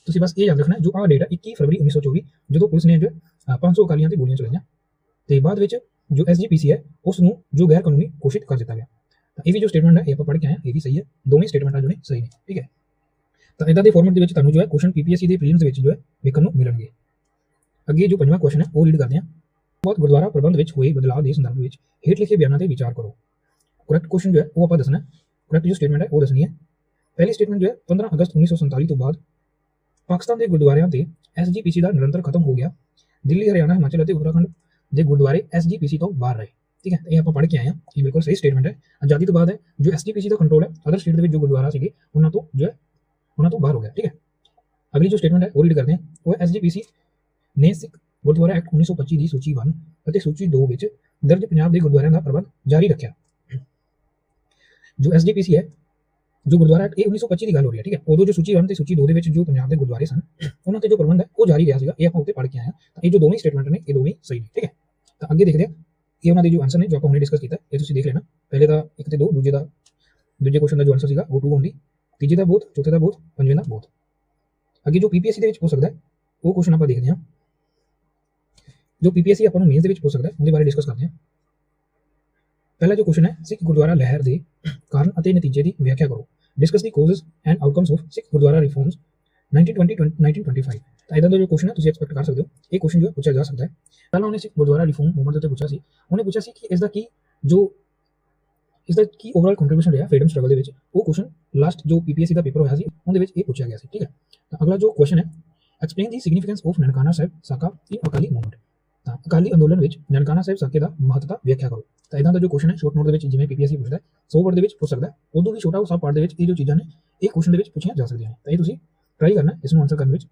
ਤੁਸੀਂ ਬਸ ਇਹ ਯਾਦ ਰੱਖਣਾ ਜੋ ਆਹ ਡੇਟਾ 21 ਫਰਵਰੀ 1924 ਜਦੋਂ ਪੁਲਿਸ ਨੇ ਜੋ ਅ, 500 ਅਕਾਲੀਆਂ ਤੇ ਗੋਲੀਆਂ ਚਲਾਈਆਂ। ਤੇ ਬਾਅਦ ਵਿੱਚ ਜੋ ਐਸਜੀਪੀਸੀ ਹੈ ਉਸ ਨੂੰ ਜੋ ਗੈਰ ਕਾਨੂੰਨੀ ਘੋਸ਼ਿਤ ਕਰ ਦਿੱਤਾ ਗਿਆ। ਤਾਂ ਇਹ ਵੀ ਜੋ ਸਟੇਟਮੈਂਟ ਹੈ ਇਹ ਆਪਾਂ ਪੜ੍ਹ ਕੇ ਆਏ ਹਾਂ ਇਹ ਵੀ ਸਹੀ ਹੈ। ਦੋਵੇਂ ਸਟੇਟਮੈਂਟਾਂ ਜੋ ਨੇ ਸਹੀ ਨੇ ਠੀਕ ਹੈ? ਤਾਂ ਇਦਾਂ ਦੇ ਫਾਰਮੈਟ ਦੇ ਵਿੱਚ ਤੁਹਾਨੂੰ ਜੋ ਹੈ ਕੁਐਸਚਨ ਪੀਪੀਐਸਸੀ ਦੇ ਪ੍ਰੀਲਿਮਸ ਦੇ ਵਿੱਚ ਜੋ ਹੈ ਵੇਖਣ ਨੂੰ ਮਿਲਣਗੇ। ਅੱਗੇ ਜੋ ਪੰਜਵਾਂ ਕੁਐਸਚਨ ਹੈ ਉਹ ਰੀਡ ਕਰਦੇ ਹਾਂ। ਗੁਰਦੁਆਰਾ ਪ੍ਰਬੰਧ ਵਿੱਚ ਹੋਏ ਬਦਲਾਅ ਦੇ ਸੰਦਰਭ ਵਿੱਚ ਹੇਠ ਲਿਖੇ ਬਿਆਨਾਂ ਤੇ ਵਿਚਾਰ ਕਰੋ। ਕਰੈਕਟ ਕੁਐਸਚਨ ਜੋ ਹੈ, ਉਹ ਆਪਾਂ ਦੱਸਣਾ ਕਰੈਕਟ ਜੋ ਸਟੇਟਮੈਂਟ ਹੈ, ਉਹ ਦੱਸਣੀ ਹੈ। ਪਹਿਲੀ ਸਟੇਟਮੈਂਟ ਜੋ ਹੈ 15 ਅਗਸਤ 1947 ਤੋਂ ਬਾਅਦ ਪਾਕਿਸਤਾਨ ਦੇ ਗੁਰਦੁਆਰਿਆਂ ਤੇ ਐਸਜੀਪੀਸੀ ਦਾ ਨਿਰੰਤਰ ਖਤਮ ਹੋ ਗਿਆ। ਦਿੱਲੀ, ਹਰਿਆਣਾ, ਹਿਮਾਚਲ ਅਤੇ ਉੱਤਰਾਖੰਡ ਦੇ ਗੁਰਦੁਆਰੇ ਐਸਜੀਪੀਸੀ ਤੋਂ ਬਾਹਰ ਰਹੇ। ਠੀਕ ਹੈ, ਇਹ ਆਪਾਂ ਪੜ੍ਹ ਕੇ ਆਏ ਹਾਂ। ਇਹ ਬਿਲਕੁਲ ਸਹੀ ਸਟੇਟਮੈਂਟ ਹੈ। ਆਜ਼ਾਦੀ ਤੋਂ ਬਾਅਦ ਹੈ, ਜੋ ਐਸਜੀਪੀਸੀ ਦਾ ਕੰਟਰੋਲ ਹੈ ਅਦਰ ਸਟੇਟ ਦੇ ਵਿੱਚ ਜੋ ਗੁਰਦੁਆਰਾ ਸੀਗੇ, ਉਹਨਾਂ ਤੋਂ ਜੋ ਹੈ, ਉਹਨਾਂ ਤੋਂ ਬਾਹਰ ਹੋ ਗਿਆ। ਠੀਕ ਹੈ। ਅਗਲੀ ਜੋ ਸਟੇਟਮੈਂਟ ਹੈ, ਉਹ ਰੀਡ ਕਰਦੇ ਹਾਂ। ਉਹ ਐਸਜੀਪੀਸੀ ਨੇ ਸਿੱਖ ਗੁਰਦੁਆਰਾ ਐਕਟ 1925 ਦੀ ਸੂਚੀ 1 ਅਤੇ ਸੂਚੀ 2 ਵਿੱਚ ਦਰਜ ਪੰਜਾਬ ਦੇ ਗੁਰਦੁਆਰਿਆਂ ਦਾ ਪ੍ਰਬੰਧ ਜਾਰੀ ਰੱਖਿਆ। ਜੋ ਐਸਜੀਪੀਸੀ ਹੈ, ਜੋ ਗੁਰਦੁਆਰਾ ਐਕਟ ਇਹ 1925 ਦੀ ਗੱਲ ਹੋ ਰਹੀ ਹੈ, ਠੀਕ ਹੈ? ਉਦੋਂ ਜੋ ਸੂਚੀ 1 ਤੇ ਸੂਚੀ 2 ਦੇ ਵਿੱਚ ਜੋ ਪੰਜਾਬ ਦੇ ਗੁਰਦੁਆਰੇ ਸਨ, ਉਹਨਾਂ ਤੇ ਜੋ ਪ੍ਰਬੰਧ ਹੈ, ਉਹ ਜਾਰੀ ਰਿਹਾ ਸੀਗਾ। ਇਹ ਆਪਾਂ ਉੱਤੇ ਪੜ੍ਹ ਕੇ ਆਇਆ ਤਾਂ ਇਹ ਜੋ ਦੋਵੇਂ ਸਟੇਟਮੈਂਟ ਨੇ, ਇਹ ਦੋਵੇਂ ਸਹੀ ਨੇ, ਠੀਕ ਹੈ? ਤਾਂ ਅੱਗੇ ਦੇਖਦੇ ਹਾਂ। ਇਹ ਉਹਨਾਂ ਦੇ ਜੋ ਆਨਸਰ ਨੇ, ਜੋ ਆਪਾਂ ਹੁਣੇ ਡਿਸਕਸ ਕੀਤਾ, ਇਹ ਤੁਸੀਂ ਦੇਖ ਲੈਣਾ। ਪਹਿਲੇ ਦਾ ਇੱਕ ਤੇ ਦੋ, ਦੂਜੇ ਦਾ, ਦੂਜੇ ਕੁਐਸਚਨ ਦਾ ਜੋ ਆਨਸਰ ਸੀਗਾ, ਉਹ 2 ਓਨਲੀ ਤੀਜੇ ਦਾ ਬਹੁਤ ਚੌਥੇ ਦਾ ਬੋਥ ਪੰਜਵੇਂ ਦਾ ਬੋਥ ਅੱਗੇ ਜੋ ਪੀਪੀਐਸਸੀ ਦੇ ਵਿੱਚ ਹੋ ਸਕਦਾ ਉਹ ਕੁਐਸਚਨ ਆਪਾਂ ਦੇਖਦੇ ਹਾਂ। ਜੋ ਪੀਪੀਐਸਸੀ ਆਪਾਂ ਨੂੰ ਮੇਨਸ ਦੇ ਵਿੱਚ ਪੁੱਛ ਸਕਦਾ ਹੈ ਉਹਦੇ ਬਾਰੇ ਡਿਸਕਸ ਕਰਦੇ ਹਾਂ ਪਹਿਲਾ ਜੋ ਕੁਐਸਚਨ ਹੈ ਸਿੱਖ ਗੁਰਦੁਆਰਾ ਲਹਿਰ ਦੇ ਕਾਰਨ ਅਤੇ ਨਤੀਜੇ ਦੀ ਵਿਆਖਿਆ ਕਰੋ discuss the causes and outcomes of Sikh Gurdwara reforms 1920 1925 ਤਾਂ ਇਹਦਾ ਦਾ ਜੋ ਕੁਐਸਚਨ ਹੈ ਤੁਸੀਂ ਐਕਸਪੈਕਟ ਕਰ ਸਕਦੇ ਹੋ ਇਹ ਕੁਐਸਚਨ ਜੋ ਪੁੱਛਿਆ ਜਾ ਸਕਦਾ ਹੈ ਪਹਿਲਾਂ ਉਹਨੇ ਸਿੱਖ ਗੁਰਦੁਆਰਾ ਰਿਫਾਰਮ ਮੂਵਮੈਂਟ ਦੇ ਪੁੱਛਿਆ ਸੀ ਉਹਨੇ ਪੁੱਛਿਆ ਸੀ ਕਿ ਇਸ ਦਾ ਕੀ ਜੋ ਇਸ ਦਾ ਕੀ ਓਵਰਆਲ ਕੰਟਰੀਬਿਊਸ਼ਨ ਰਿਹਾ ਫਰੀडम ਸਟਰਗਲ ਦੇ ਵਿੱਚ ਉਹ ਕੁਐਸਚਨ ਲਾਸਟ ਜੋ ਪੀਪੀਐਸਸੀ ਦਾ ਪੇਪਰ ਹੋਇਆ ਸੀ ਉਹਦੇ ਵਿੱਚ ਇਹ ਪੁੱਛਿਆ ਗਿਆ ਸੀ ਠੀਕ ਹੈ ਤਾਂ ਅਗਲਾ ਜੋ ਕੁਐਸਚਨ ਹੈ explain the significance of Nankana Sahib Saka in Akali movement ਤਾਂ ਅਕਾਲੀ ਅੰਦੋਲਨ ਵਿੱਚ ਨਨਕਾਣਾ ਸਾਹਿਬ ਸਾਕੇ ਦਾ ਮਹੱਤਤਾ ਵਿਆਖਿਆ ਕਰੋ। ਤਾਂ ਇਦਾਂ ਦਾ ਜੋ ਕੁਐਸਚਨ ਹੈ ਸ਼ੋਰਟ ਨੋਟ ਦੇ ਵਿੱਚ ਜਿਵੇਂ ਪੀਪੀਐਸਸੀ ਪੁੱਛਦਾ ਹੈ 100 ਵਰਡ ਦੇ ਵਿੱਚ ਪੁੱਛ ਸਕਦਾ ਉਦੋਂ ਵੀ ਛੋਟਾ ਸਾ ਪਾਰਟ ਦੇ ਵਿੱਚ ਇਹ ਜੋ ਚੀਜ਼ਾਂ ਨੇ, ਇਹ ਕੁਐਸਚਨ ਦੇ ਵਿੱਚ ਪੁੱਛੀਆਂ ਜਾ ਸਕਦੀਆਂ ਨੇ। ਤਾਂ ਇਹ ਤੁਸੀਂ ਟਰਾਈ ਕਰਨਾ ਇਸ ਨੂੰ ਆਨਸਰ ਕਰਨ ਵਿੱਚ।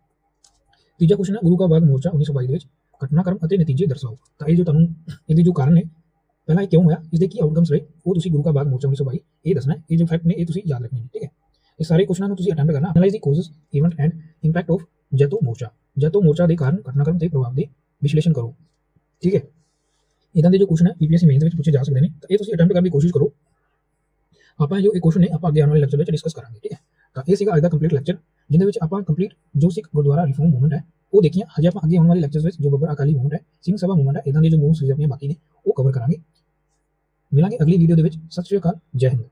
ਤੀਜਾ ਕੁਐਸਚਨ ਹੈ, ਗੁਰੂ ਕਾ ਬਾਗ ਮੋਰਚਾ 1922 ਦੇ ਵਿੱਚ ਘਟਨਾਕ੍ਰਮ ਅਤੇ ਨਤੀਜੇ ਦਰਸਾਓ। ਤਾਂ ਇਹ ਜੋ ਤੁਹਾਨੂੰ, ਇਹਦੇ ਜੋ ਕਾਰਨ ਨੇ, ਪਹਿਲਾਂ ਇਹ ਕਿਉਂ ਹੋਇਆ ਇਸ ਦੇ ਕੀ ਆਊਟਕਮਸ ਰਹੇ, ਉਹ ਤੁਸੀਂ ਗੁਰੂ ਕਾ ਬਾਗ ਮੋਰਚਾ 1922 ਇਹ ਦੱਸਣਾ ਇਹ ਜੋ ਫੈਕਟ ਨੇ, ਇਹ ਤੁਸੀਂ ਯਾਦ ਰੱਖਣੇ ਨੇ ਠੀਕ ਹੈ? ਇਹ ਸਾਰੇ ਕੁਐਸਚਨਾਂ ਨੂੰ ਤੁਸੀਂ ਅਟੈਂਡ ਕਰਨਾ analyse the causes event and impact of Jaito Morcha. Jaito Morcha ਦੇ ਕਾਰਨ ਘਟਨਾਕ੍ਰਮ ਤੇ ਪ੍ਰਭਾਵ ਦੇ ਵਿਸ਼ਲੇਸ਼ਣ ਕਰੋ ਠੀਕ ਹੈ ਇਦਾਂ ਦੇ ਜੋ ਕੁਐਸਚਨ ਹੈ ਪੀਪੀਐਸਸੀ ਮੇਨ ਦੇ ਵਿੱਚ ਪੁੱਛੇ ਜਾ ਸਕਦੇ ਨੇ ਤਾਂ ਇਹ ਤੁਸੀਂ ਅਟੈਂਪਟ ਕਰਨ ਦੀ ਕੋਸ਼ਿਸ਼ ਕਰੋ ਆਪਾਂ ਜੋ ਇਹ ਕੁਐਸਚਨ ਨੇ ਆਪਾਂ ਅੱਗੇ ਆਉਣ ਵਾਲੇ ਲੈਕਚਰ ਵਿੱਚ ਡਿਸਕਸ ਕਰਾਂਗੇ ਠੀਕ ਹੈ ਤਾਂ ਇਹ ਸੀਗਾ ਅੱਜ ਦਾ ਕੰਪਲੀਟ ਲੈਕਚਰ ਜਿਹਦੇ ਵਿੱਚ ਆਪਾਂ ਕੰਪਲੀਟ ਜੋ ਸਿੱਖ ਗੁਰਦੁਆਰਾ ਰਿਫਾਰਮ ਮੂਵਮੈਂਟ ਹੈ ਉਹ ਦੇਖੀਆਂ ਹਜੇ ਆਪਾਂ ਅੱਗੇ ਆਉਣ ਵਾਲੇ ਲੈਕਚਰਸ ਵਿੱਚ ਜੋ ਬੱਬਰ ਅਕਾਲੀ ਮੂਵਮੈਂਟ ਹੈ ਸਿੰਘ ਸਭਾ ਮੂਵਮੈਂਟ ਹੈ ਇਦਾਂ ਦੇ ਜੋ ਮੂਵਮੈਂਟਸ ਆਪਣੀਆਂ ਬਾਕੀ ਨੇ ਉਹ ਕਵਰ ਕਰਾਂਗੇ ਮਿਲਾਂਗੇ ਅਗਲੀ ਵੀਡੀਓ ਦੇ ਵਿੱਚ ਸਤਿ ਸ਼੍ਰੀ ਅਕਾਲ ਜੈ ਹਿੰਦ